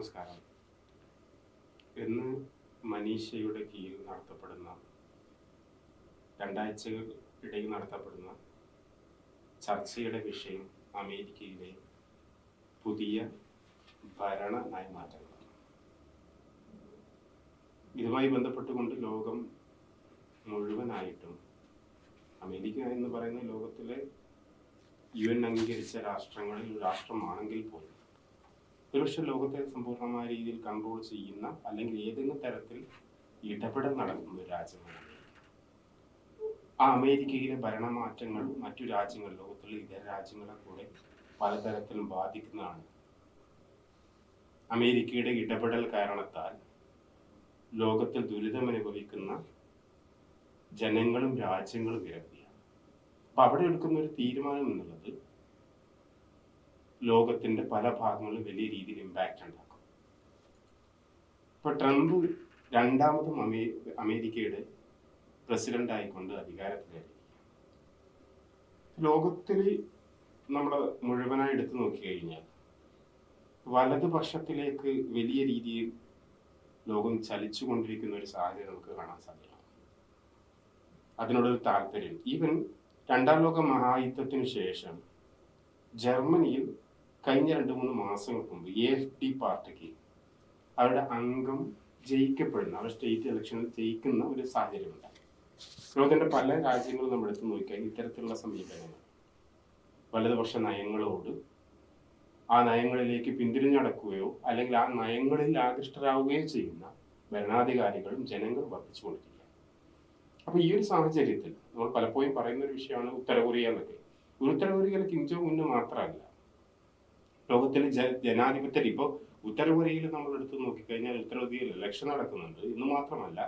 നമസ്കാരം ഇന്ന് മനീഷയുടെ കീഴിൽ നടത്തപ്പെടുന്ന രണ്ടാഴ്ചകൾ ഇടയിൽ നടത്തപ്പെടുന്ന ചർച്ചയുടെ വിഷയം അമേരിക്കയിലെ പുതിയ ഭരണ നയമാറ്റങ്ങളാണ് ഇതുമായി ബന്ധപ്പെട്ടുകൊണ്ട് ലോകം മുഴുവനായിട്ടും അമേരിക്ക എന്ന് പറയുന്ന ലോകത്തിലെ യു എൻ അംഗീകരിച്ച രാഷ്ട്രങ്ങളിൽ രാഷ്ട്രമാണെങ്കിൽ പോലും ഒരുപക്ഷെ ലോകത്തെ സമ്പൂർണമായ രീതിയിൽ കൺട്രോൾ ചെയ്യുന്ന അല്ലെങ്കിൽ ഏതെങ്കിലും തരത്തിൽ ഇടപെടൽ നടക്കുന്ന ഒരു രാജ്യമാണ് ആ അമേരിക്കയിലെ ഭരണമാറ്റങ്ങൾ മറ്റു രാജ്യങ്ങൾ ലോകത്തിലെ ഇതര രാജ്യങ്ങളെ കൂടെ പലതരത്തിലും ബാധിക്കുന്നതാണ്. അമേരിക്കയുടെ ഇടപെടൽ കാരണത്താൽ ലോകത്തിൽ ദുരിതമനുഭവിക്കുന്ന ജനങ്ങളും രാജ്യങ്ങളും നിരവധിയാണ് അപ്പൊ അവിടെ എടുക്കുന്ന ഒരു തീരുമാനം എന്നുള്ളത് ലോകത്തിന്റെ പല ഭാഗങ്ങളിലും വലിയ രീതിയിൽ ഇമ്പാക്റ്റ് ഉണ്ടാക്കും. ഇപ്പൊ ട്രംപ് രണ്ടാമതും അമേ അമേരിക്കയുടെ പ്രസിഡന്റ് ആയിക്കൊണ്ട് അധികാരത്തിലേറി ലോകത്തിൽ നമ്മൾ മുഴുവനായി എടുത്തു നോക്കിക്കഴിഞ്ഞാൽ വലതുപക്ഷത്തിലേക്ക് വലിയ രീതിയിൽ ലോകം ചലിച്ചുകൊണ്ടിരിക്കുന്ന ഒരു സാഹചര്യം നമുക്ക് കാണാൻ സാധിക്കും. അതിനോടൊരു താല്പര്യം ഈവൻ രണ്ടാം ലോക മഹായുദ്ധത്തിന് ശേഷം ജർമ്മനിയിൽ കഴിഞ്ഞ രണ്ട് മൂന്ന് മാസങ്ങൾക്ക് മുമ്പ് എ എഫ് ഡി പാർട്ടിക്ക് അവരുടെ അംഗം ജയിക്കപ്പെടുന്ന അവർ സ്റ്റേറ്റ് ഇലക്ഷനിൽ ജയിക്കുന്ന ഒരു സാഹചര്യമുണ്ട് ലോകത്തിന്റെ പല രാജ്യങ്ങളും നമ്മൾ എടുത്ത് നോക്കിയാൽ ഇത്തരത്തിലുള്ള സമീപനങ്ങൾ വലതുപക്ഷ നയങ്ങളോട് ആ നയങ്ങളിലേക്ക് പിന്തിരിഞ്ഞടക്കുകയോ അല്ലെങ്കിൽ ആ നയങ്ങളിൽ ആകൃഷ്ടരാകുകയോ ചെയ്യുന്ന ഭരണാധികാരികളും ജനങ്ങളും വർദ്ധിച്ചുകൊണ്ടിരിക്കുക അപ്പൊ ഈ ഒരു സാഹചര്യത്തിൽ നമ്മൾ പലപ്പോഴും പറയുന്ന ഒരു വിഷയമാണ് ഉത്തര കൊറിയ എന്നൊക്കെ. ഒരു ഉത്തര കൊറിയയിലെ കിം ജോങ് ഉന്ന് മാത്രമല്ല ലോകത്തിലെ ജ ജനാധിപത്യം ഇപ്പോൾ ഉത്തര കൊറിയയിൽ നമ്മൾ എടുത്ത് നോക്കിക്കഴിഞ്ഞാൽ ഉത്തര ഇലക്ഷൻ നടക്കുന്നുണ്ട്. ഇന്ന് മാത്രമല്ല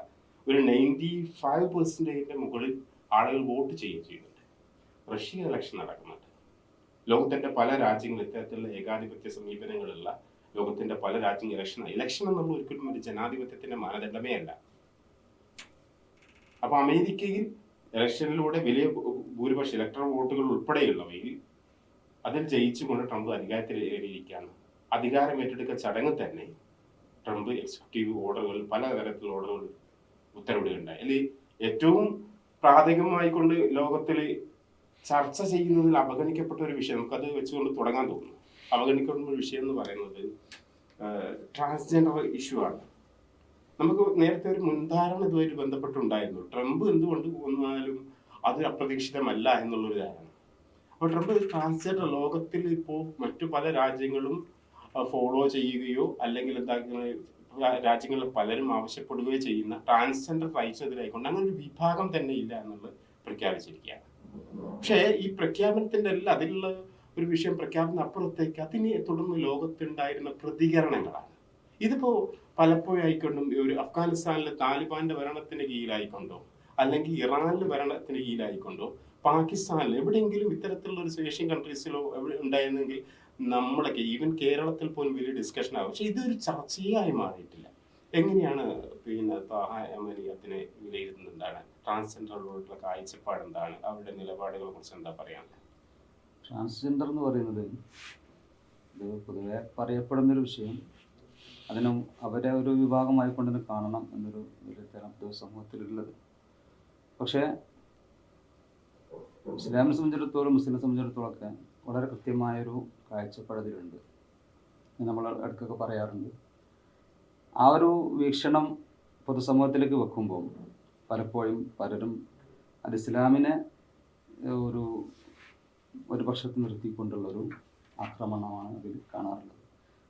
ഒരു നയന്റി ഫൈവ് പെർസെന്റേജിന്റെ മുകളിൽ ആളുകൾ വോട്ട് ചെയ്യുകയും ചെയ്യുന്നുണ്ട്. റഷ്യ ഇലക്ഷൻ നടക്കുന്നുണ്ട്. ലോകത്തിന്റെ പല രാജ്യങ്ങളും ഇത്തരത്തിലുള്ള ഏകാധിപത്യ സമീപനങ്ങളുള്ള ലോകത്തിന്റെ പല രാജ്യങ്ങൾ ഇലക്ഷൻ ഇലക്ഷൻ എന്നുള്ള ഒരിക്കലും ഒരു ജനാധിപത്യത്തിന്റെ മാനദണ്ഡമേ അല്ല. അപ്പോൾ അമേരിക്കയിൽ ഇലക്ഷനിലൂടെ വലിയ ഭൂരിപക്ഷം ഇലക്ട്രൽ വോട്ടുകൾ ഉൾപ്പെടെയുള്ളവയിൽ അതിൽ ജയിച്ചുകൊണ്ട് ട്രംപ് അധികാരത്തിലേറിയിരിക്കുകയാണ് അധികാരം ഏറ്റെടുക്ക ചടങ്ങ് തന്നെ ട്രംപ് എക്സിക്യൂട്ടീവ് ഓർഡറുകൾ പലതരത്തിലുള്ള ഓർഡറുകൾ ഉത്തരവിടുകയുണ്ടായി. അതിൽ ഏറ്റവും പ്രാഥമികമായിക്കൊണ്ട് ലോകത്തിൽ ചർച്ച ചെയ്യുന്നതിൽ അവഗണിക്കപ്പെട്ട ഒരു വിഷയം നമുക്കത് വെച്ചുകൊണ്ട് തുടങ്ങാൻ തോന്നുന്നു. അവഗണിക്കപ്പെടുന്ന ഒരു വിഷയം എന്ന് പറയുന്നത് ട്രാൻസ്ജെൻഡർ ഇഷ്യൂ ആണ്. നമുക്ക് നേരത്തെ ഒരു മുൻധാരണ ഇതുമായിട്ട് ബന്ധപ്പെട്ടുണ്ടായിരുന്നു. ട്രംപ് എന്തുകൊണ്ട് വന്നാലും അത് അപ്രതീക്ഷിതമല്ല എന്നുള്ളൊരു അപ്പോൾ ട്രംപ് ട്രാൻസ്ജെൻഡർ ലോകത്തിൽ ഇപ്പോൾ മറ്റു പല രാജ്യങ്ങളും ഫോളോ ചെയ്യുകയോ അല്ലെങ്കിൽ എന്താ രാജ്യങ്ങളിൽ പലരും ആവശ്യപ്പെടുകയോ ചെയ്യുന്ന ട്രാൻസ്ജെൻഡർ റൈറ്റ്സിനെതിരായിക്കൊണ്ട് അങ്ങനെ ഒരു വിഭാഗം തന്നെ ഇല്ല എന്നുള്ളത് പ്രഖ്യാപിച്ചിരിക്കുകയാണ്. പക്ഷേ ഈ പ്രഖ്യാപനത്തിന്റെ എല്ലാം അതിലുള്ള ഒരു വിഷയം പ്രഖ്യാപനം അപ്പുറത്തേക്ക് അതിനെ തുടർന്ന് ലോകത്തുണ്ടായിരുന്ന പ്രതികരണങ്ങളാണ്. ഇതിപ്പോ പലപ്പോഴും ആയിക്കൊണ്ടും ഒരു അഫ്ഗാനിസ്ഥാനിലെ താലിബാന്റെ ഭരണത്തിന്റെ കീഴിലായിക്കൊണ്ടോ അല്ലെങ്കിൽ ഇറാനിലെ ഭരണത്തിന്റെ കീഴിലായിക്കൊണ്ടോ പാകിസ്ഥാനിൽ എവിടെയെങ്കിലും ഇത്തരത്തിലുള്ള ഒരു ഏഷ്യൻ കൺട്രീസിലോ എവിടെ ഉണ്ടായിരുന്നെങ്കിൽ നമ്മളൊക്കെ ഈവൻ കേരളത്തിൽ പോലും വലിയ ഡിസ്കഷൻ ആകും പക്ഷെ ഇതൊരു ചർച്ചയായി മാറിയിട്ടില്ല. എങ്ങനെയാണ് പിന്നെ താഹ അമലി അതിനെ വിലയിരുത്തുന്നത് ട്രാൻസ്ജെൻഡറിലോട്ടുള്ള കാഴ്ചപ്പാട് എന്താണ് അവരുടെ നിലപാടുകളെ കുറിച്ച് എന്താ പറയാനുള്ളത് ട്രാൻസ്ജെൻഡർ എന്ന് പറയുന്നത് ഇത് പൊതുവെ പറയപ്പെടുന്നൊരു വിഷയം. അതിനും അവരെ ഒരു വിഭാഗമായിക്കൊണ്ട് തന്നെ കാണണം എന്നൊരു ഒരു തരം സമൂഹത്തിലുള്ളത്. പക്ഷേ ഇസ്ലാമിനെ സംബന്ധിച്ചിടത്തോളം മുസ്ലിം സംബന്ധിച്ചിടത്തോളം ഒക്കെ വളരെ കൃത്യമായൊരു കാഴ്ചപ്പാട് ഇതിലുണ്ട് ഇത് നമ്മൾ ഇടയ്ക്കൊക്കെ പറയാറുണ്ട്. ആ ഒരു വീക്ഷണം പൊതുസമൂഹത്തിലേക്ക് വെക്കുമ്പോൾ പലപ്പോഴും പലരും അത് ഇസ്ലാമിനെ ഒരു ഒരു പക്ഷത്ത് നിർത്തിക്കൊണ്ടുള്ള ഒരു ആക്രമണമാണ് അതിൽ കാണാറുള്ളത്.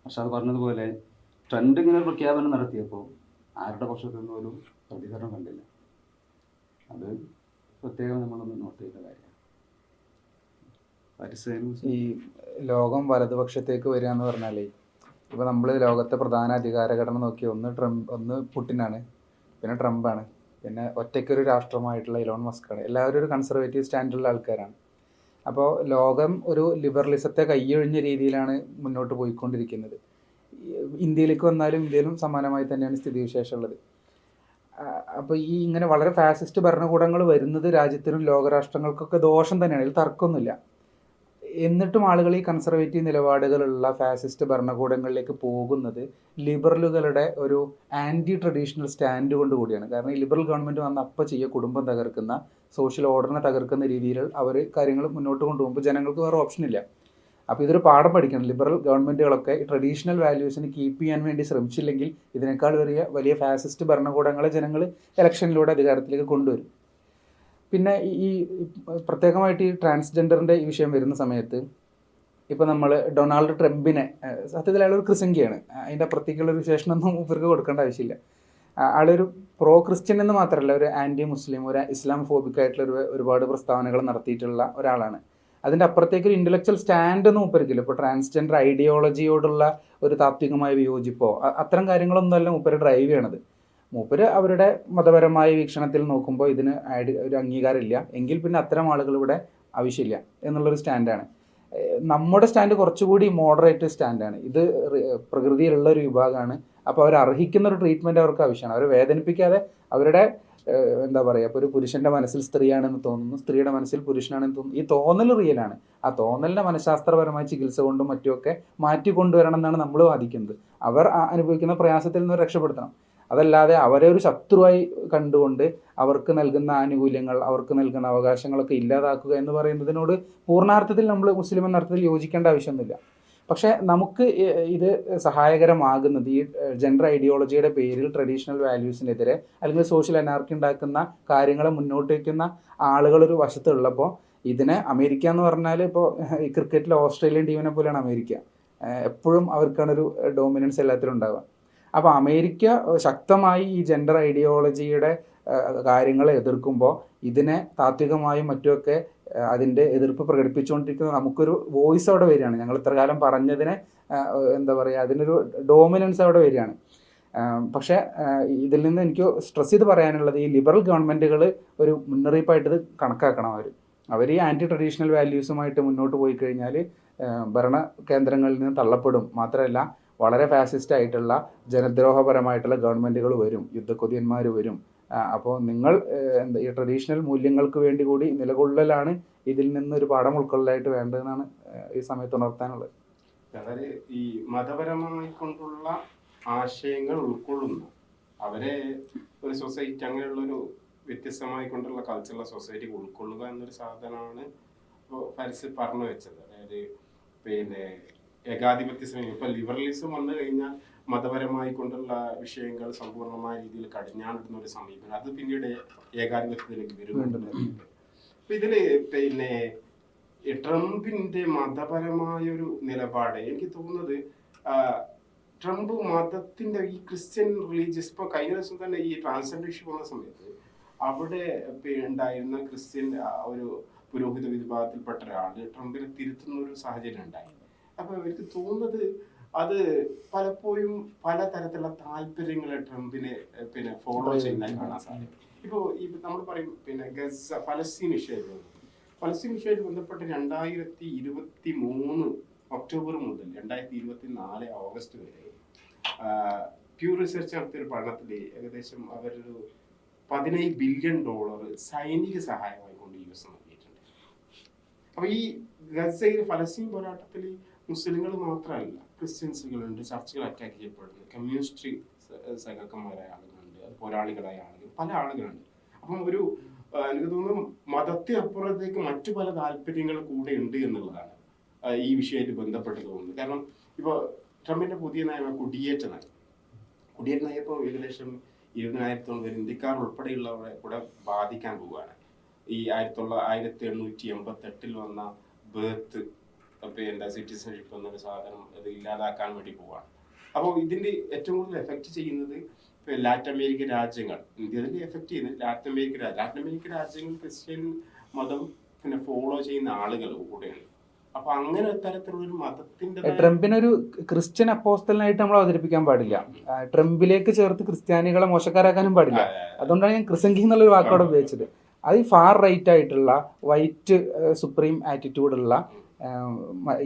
പക്ഷെ അത് പറഞ്ഞതുപോലെ ട്രെൻഡ് ഇങ്ങനെ പ്രഖ്യാപനം നടത്തിയപ്പോൾ ആരുടെ പക്ഷത്തു നിന്നും ഒരു പ്രതികരണം കണ്ടില്ല. അത് പ്രത്യേകം നമ്മളൊന്ന് നോട്ട് ചെയ്ത കാര്യമാണ് ഈ ലോകം വലതുപക്ഷത്തേക്ക് വരിക എന്ന് പറഞ്ഞാലേ ഇപ്പോൾ നമ്മൾ ലോകത്തെ പ്രധാന അധികാര ഘടന നോക്കി ഒന്ന് ട്രംപ് ഒന്ന് പുട്ടിനാണ് പിന്നെ ട്രംപാണ് പിന്നെ ഒറ്റയ്ക്കൊരു രാഷ്ട്രമായിട്ടുള്ള ഇലോൺ മസ്കാണ് എല്ലാവരും ഒരു കൺസർവേറ്റീവ് സ്റ്റാൻഡുള്ള ആൾക്കാരാണ്. അപ്പോൾ ലോകം ഒരു ലിബറലിസത്തെ കൈയൊഴിഞ്ഞ രീതിയിലാണ് മുന്നോട്ട് പോയിക്കൊണ്ടിരിക്കുന്നത്. ഇന്ത്യയിലേക്ക് വന്നാലും ഇന്ത്യയിലും സമാനമായി തന്നെയാണ് സ്ഥിതിവിശേഷമുള്ളത് അപ്പോൾ ഈ ഇങ്ങനെ വളരെ ഫാസിസ്റ്റ് ഭരണകൂടങ്ങൾ വരുന്നത് രാജ്യത്തിനും ലോകരാഷ്ട്രങ്ങൾക്കൊക്കെ ദോഷം തന്നെയാണ്. ഇതിൽ തർക്കമൊന്നുമില്ല. എന്നിട്ടും ആളുകൾ ഈ കൺസർവേറ്റീവ് നിലപാടുകളുള്ള ഫാസിസ്റ്റ് ഭരണകൂടങ്ങളിലേക്ക് പോകുന്നത് ലിബറലുകളുടെ ഒരു ആന്റി ട്രഡീഷണൽ സ്റ്റാൻഡ് കൊണ്ട് കൂടിയാണ്. കാരണം ഈ ലിബറൽ ഗവൺമെന്റ് വന്ന് അപ്പം ചെയ്യുക കുടുംബം തകർക്കുന്ന സോഷ്യൽ ഓർഡറിനെ തകർക്കുന്ന രീതിയിൽ അവർ കാര്യങ്ങൾ മുന്നോട്ട് കൊണ്ടുപോകുമ്പോൾ ജനങ്ങൾക്ക് വേറെ ഓപ്ഷൻ ഇല്ല. അപ്പോൾ ഇതൊരു പാഠം പഠിക്കണം. ലിബറൽ ഗവൺമെന്റുകളൊക്കെ ട്രഡീഷണൽ വാല്യൂസിന് കീപ്പ് ചെയ്യാൻ വേണ്ടി ശ്രമിച്ചില്ലെങ്കിൽ ഇതിനേക്കാൾ വലിയ വലിയ ഫാസിസ്റ്റ് ഭരണകൂടങ്ങളെ ജനങ്ങൾ ഇലക്ഷനിലൂടെ അധികാരത്തിലേക്ക് കൊണ്ടുവരും. പിന്നെ ഈ പ്രത്യേകമായിട്ട് ഈ ട്രാൻസ്ജെൻഡറിന്റെ ഈ വിഷയം വരുന്ന സമയത്ത് ഇപ്പോൾ നമ്മൾ ഡൊണാൾഡ് ട്രംപിനെ സത്യത്തിൽ അയാളൊരു ക്രിസംഖ്യയാണ് അതിന്റെ അപ്പുറത്തേക്കുള്ള വിശേഷണമൊന്നും ഇവർക്ക് കൊടുക്കേണ്ട ആവശ്യമില്ല. ആളൊരു പ്രോ ക്രിസ്ത്യൻ എന്ന് മാത്രമല്ല ഒരു ആന്റി മുസ്ലിം ഒരു ഇസ്ലാം ഫോബിക് ആയിട്ടുള്ള ഒരു ഒരുപാട് പ്രസ്താവനകൾ നടത്തിയിട്ടുള്ള ഒരാളാണ്. അതിന്റെ അപ്പുറത്തേക്ക് ഒരു ഇന്റലക്ച്വൽ സ്റ്റാൻഡ് എന്ന് മൂപ്പരിക്കില്ല? ഇപ്പോൾ ട്രാൻസ്ജെൻഡർ ഐഡിയോളജിയോടുള്ള ഒരു താത്വികമായ വിയോജിപ്പോ? അത്തരം കാര്യങ്ങളൊന്നും അല്ല മൂപ്പര് ഡ്രൈവ് ചെയ്യണത്. മൂപ്പര് അവരുടെ മതപരമായ വീക്ഷണത്തിൽ നോക്കുമ്പോൾ ഇതിന് ഒരു അംഗീകാരമില്ല. എങ്കിൽ പിന്നെ അത്തരം ആളുകൾ ഇവിടെ ആവശ്യമില്ല എന്നുള്ളൊരു സ്റ്റാൻഡാണ് നമ്മുടെ സ്റ്റാൻഡ് കുറച്ചുകൂടി മോഡറേറ്റ് സ്റ്റാൻഡാണ് ഇത് പ്രകൃതിയിലുള്ള ഒരു വിഭാഗമാണ്. അപ്പോൾ അവർ അർഹിക്കുന്ന ഒരു ട്രീറ്റ്മെന്റ് അവർക്ക് ആവശ്യമാണ്. അവരെ വേദനിപ്പിക്കാതെ അവരുടെ എന്താ പറയുക ഇപ്പോൾ ഒരു പുരുഷന്റെ മനസ്സിൽ സ്ത്രീയാണെന്ന് തോന്നുന്നു സ്ത്രീയുടെ മനസ്സിൽ പുരുഷനാണെന്ന് തോന്നുന്നു ഈ തോന്നൽ റിയലാണ് ആ തോന്നലിനെ മനഃശാസ്ത്രപരമായ ചികിത്സ കൊണ്ടും മറ്റുമൊക്കെ മാറ്റി കൊണ്ടുവരണം എന്നാണ് നമ്മൾ വാദിക്കുന്നത്. അവർ അനുഭവിക്കുന്ന പ്രയാസത്തിൽ നിന്ന് രക്ഷപ്പെടുത്തണം. അതല്ലാതെ അവരെ ഒരു ശത്രുവായി കണ്ടുകൊണ്ട് അവർക്ക് നൽകുന്ന ആനുകൂല്യങ്ങൾ അവർക്ക് നൽകുന്ന അവകാശങ്ങളൊക്കെ ഇല്ലാതാക്കുക എന്ന് പറയുന്നതിനോട് പൂർണാർത്ഥത്തിൽ നമ്മൾ മുസ്ലിം എന്ന അർത്ഥത്തിൽ യോജിക്കേണ്ട ആവശ്യമൊന്നുമില്ല. പക്ഷേ നമുക്ക് ഇത് സഹായകരമാകുന്നത് ഈ ജെൻഡർ ഐഡിയോളജിയുടെ പേരിൽ ട്രഡീഷണൽ വാല്യൂസിനെതിരെ അല്ലെങ്കിൽ സോഷ്യൽ അനാർക്കി ഉണ്ടാക്കുന്ന കാര്യങ്ങളെ മുന്നോട്ട് വയ്ക്കുന്ന ആളുകൾ ഒരു വശത്തുള്ളപ്പോൾ ഇതിനെ അമേരിക്ക എന്ന് പറഞ്ഞാൽ ഇപ്പോൾ ഈ ക്രിക്കറ്റിൽ ഓസ്ട്രേലിയൻ ടീമിനെ പോലെയാണ് അമേരിക്ക. എപ്പോഴും അവർക്കാണ് ഒരു ഡോമിനൻസ് എല്ലാത്തിലും ഉണ്ടാവുക. അപ്പോൾ അമേരിക്ക ശക്തമായി ഈ ജെൻഡർ ഐഡിയോളജിയുടെ കാര്യങ്ങളെ എതിർക്കുമ്പോൾ ഇതിനെ താത്വികമായും മറ്റുമൊക്കെ അതിന്റെ എതിർപ്പ് പ്രകടിപ്പിച്ചുകൊണ്ടിരിക്കുന്ന നമുക്കൊരു വോയിസ് അവിടെ വരികയാണ്. ഞങ്ങൾ ഇത്ര കാലം പറഞ്ഞതിനെ എന്താ പറയുക അതിനൊരു ഡോമിനൻസ് അവിടെ വരികയാണ്. പക്ഷേ ഇതിൽ നിന്ന് എനിക്ക് സ്ട്രെസ് ചെയ്ത് പറയാനുള്ളത് ഈ ലിബറൽ ഗവൺമെന്റുകൾ ഒരു മുന്നറിയിപ്പായിട്ട് ഇത് കണക്കാക്കണം അവർ അവർ ഈ ആന്റി ട്രഡീഷണൽ വാല്യൂസുമായിട്ട് മുന്നോട്ട് പോയി കഴിഞ്ഞാൽ ഭരണ കേന്ദ്രങ്ങളിൽ നിന്ന് തള്ളപ്പെടും. മാത്രമല്ല വളരെ ഫാസിസ്റ്റ് ആയിട്ടുള്ള ജനദ്രോഹപരമായിട്ടുള്ള ഗവൺമെന്റുകൾ വരും. യുദ്ധക്കൊതിയന്മാർ വരും. അപ്പോൾ നിങ്ങൾ എന്താ ഈ ട്രഡീഷണൽ മൂല്യങ്ങൾക്ക് വേണ്ടി കൂടി നിലകൊള്ളലാണ് ഇതിൽ നിന്ന് ഒരു പാഠം ഉൾക്കൊള്ളലായിട്ട് വേണ്ടതെന്നാണ് ഈ സമയത്ത് ഉണർത്താനുള്ളത്. അതായത് ഈ മതപരമായി കൊണ്ടുള്ള ആശയങ്ങൾ ഉൾക്കൊള്ളുന്നു. അവരെ ഒരു സൊസൈറ്റി അങ്ങനെയുള്ള ഒരു വ്യത്യസ്തമായി കൊണ്ടുള്ള കൾച്ചറൽ സൊസൈറ്റി ഉൾക്കൊള്ളുക എന്നൊരു സാധനമാണ് ഇപ്പോൾ ഫരിസ് പറഞ്ഞു വെച്ചത് അതായത് പിന്നെ ഏകാധിപത്യ സമയം. ഇപ്പൊ ലിബറലിസം വന്നു കഴിഞ്ഞാൽ മതപരമായി കൊണ്ടുള്ള വിഷയങ്ങൾ സമ്പൂർണമായ രീതിയിൽ കടിഞ്ഞാണിടുന്ന ഒരു സമീപനം അത് പിന്നീട് ഏകാധിപത്യത്തിലേക്ക് വരുന്നുണ്ട്. അപ്പൊ ഇതിൽ പിന്നെ ട്രംപിന്റെ മതപരമായ ഒരു നിലപാട് എനിക്ക് തോന്നുന്നത് ട്രംപ് മതത്തിന്റെ ഈ ക്രിസ്ത്യൻ റിലീജിയസ് ഇപ്പൊ കഴിഞ്ഞ ദിവസം തന്നെ ഈ ട്രാൻസ്ജെൻഡർ ഇഷ്യൂ വന്ന സമയത്ത് അവിടെ ഉണ്ടായിരുന്ന ക്രിസ്ത്യൻ ഒരു പുരോഹിത വിഭാഗത്തിൽപ്പെട്ട ഒരാൾ ട്രംപിനെ തിരുത്തുന്ന ഒരു സാഹചര്യം ഉണ്ടായി അപ്പൊ എനിക്ക് തോന്നുന്നത് അത് പലപ്പോഴും പല തരത്തിലുള്ള താല്പര്യങ്ങളെ ട്രംപിനെ പിന്നെ ഫോളോ ചെയ്യുന്നതായി കാണാൻ സാധിക്കും. ഇപ്പോ ഈ നമ്മൾ പറയും പിന്നെ ഗസ ഫലസ്തീൻ വിഷയം ഫലസ്തീൻ വിഷയമായിട്ട് ബന്ധപ്പെട്ട് രണ്ടായിരത്തി ഇരുപത്തി മൂന്ന് ഒക്ടോബർ മുതൽ രണ്ടായിരത്തി ഇരുപത്തി നാല് ഓഗസ്റ്റ് വരെ പ്യൂ റിസർച്ച് നടത്തിയ ഒരു പഠനത്തിൽ ഏകദേശം അവരൊരു പതിനേഴ് ബില്യൺ ഡോളർ സൈനിക സഹായമായി കൊണ്ട് യു എസ് നൽകിയിട്ടുണ്ട്. അപ്പൊ ഈ ഗസയിൽ ഫലസ്തീൻ പോരാട്ടത്തിൽ മുസ്ലിങ്ങൾ മാത്രമല്ല ക്രിസ്ത്യൻസുകളുണ്ട് ചർച്ചുകൾ അറ്റാക്ക് ചെയ്യപ്പെടുന്നു കമ്മ്യൂണിസ്റ്റ് സംഘക്കന്മാരായ ആളുകളുണ്ട് പോരാളികളായ ആളുകൾ പല ആളുകളുണ്ട്. അപ്പം ഒരു എനിക്ക് തോന്നുന്നു മതത്തെ അപ്പുറത്തേക്ക് മറ്റു പല താല്പര്യങ്ങൾ കൂടെ ഉണ്ട് എന്നുള്ളതാണ് ഈ വിഷയമായിട്ട് ബന്ധപ്പെട്ട് തോന്നുന്നത്. കാരണം ഇപ്പോൾ ട്രംപിന്റെ പുതിയ നയം കുടിയേറ്റ നയം കുടിയേറ്റ നയം ഇപ്പോൾ ഏകദേശം ഇരുപതിനായിരത്തോളം പേര് ഇന്ത്യക്കാർ ഉൾപ്പെടെയുള്ളവരെ കൂടെ ബാധിക്കാൻ പോവുകയാണ്. ഈ ആയിരത്തി തൊള്ള ആയിരത്തി എണ്ണൂറ്റി എൺപത്തി എട്ടിൽ വന്ന ബേർത്ത് പിന്നെ സിറ്റിസൺഷിപ്പ് എന്നൊരു സാധനം അത് ഇല്ലാതാക്കാൻ വേണ്ടി പോവാണ്. അപ്പോൾ ഇതിന്റെ ഏറ്റവും കൂടുതൽ എഫക്റ്റ് ചെയ്യുന്നത് ഇപ്പൊ ലാറ്റിൻ അമേരിക്കൻ രാജ്യങ്ങൾ. ഇന്ത്യയിൽ എഫക്ട് ചെയ്യുന്നത് ലാറ്റിൻ അമേരിക്കൻ ലാറ്റിൻ അമേരിക്കൻ രാജ്യങ്ങൾ ക്രിസ്ത്യൻ മതം പിന്നെ ഫോളോ ചെയ്യുന്ന ആളുകൾ കൂടെയാണ്. അപ്പൊ അങ്ങനെ തരത്തിലുള്ള മതത്തിന്റെ ട്രംപിനൊരു ക്രിസ്ത്യൻ അപ്പോസ്റ്റലിനായിട്ട് നമ്മൾ അവതരിപ്പിക്കാൻ പാടില്ല. ട്രംപിലേക്ക് ചേർത്ത് ക്രിസ്ത്യാനികളെ മോശക്കാരാക്കാനും പാടില്ല. അതുകൊണ്ടാണ് ഞാൻ ക്രിസംഗി എന്നുള്ള ഒരു വാക്കോടെ ഉപയോഗിച്ചത്. അത് ഫാർ റൈറ്റ് ആയിട്ടുള്ള വൈറ്റ് സുപ്രീം ആറ്റിറ്റ്യൂഡുള്ള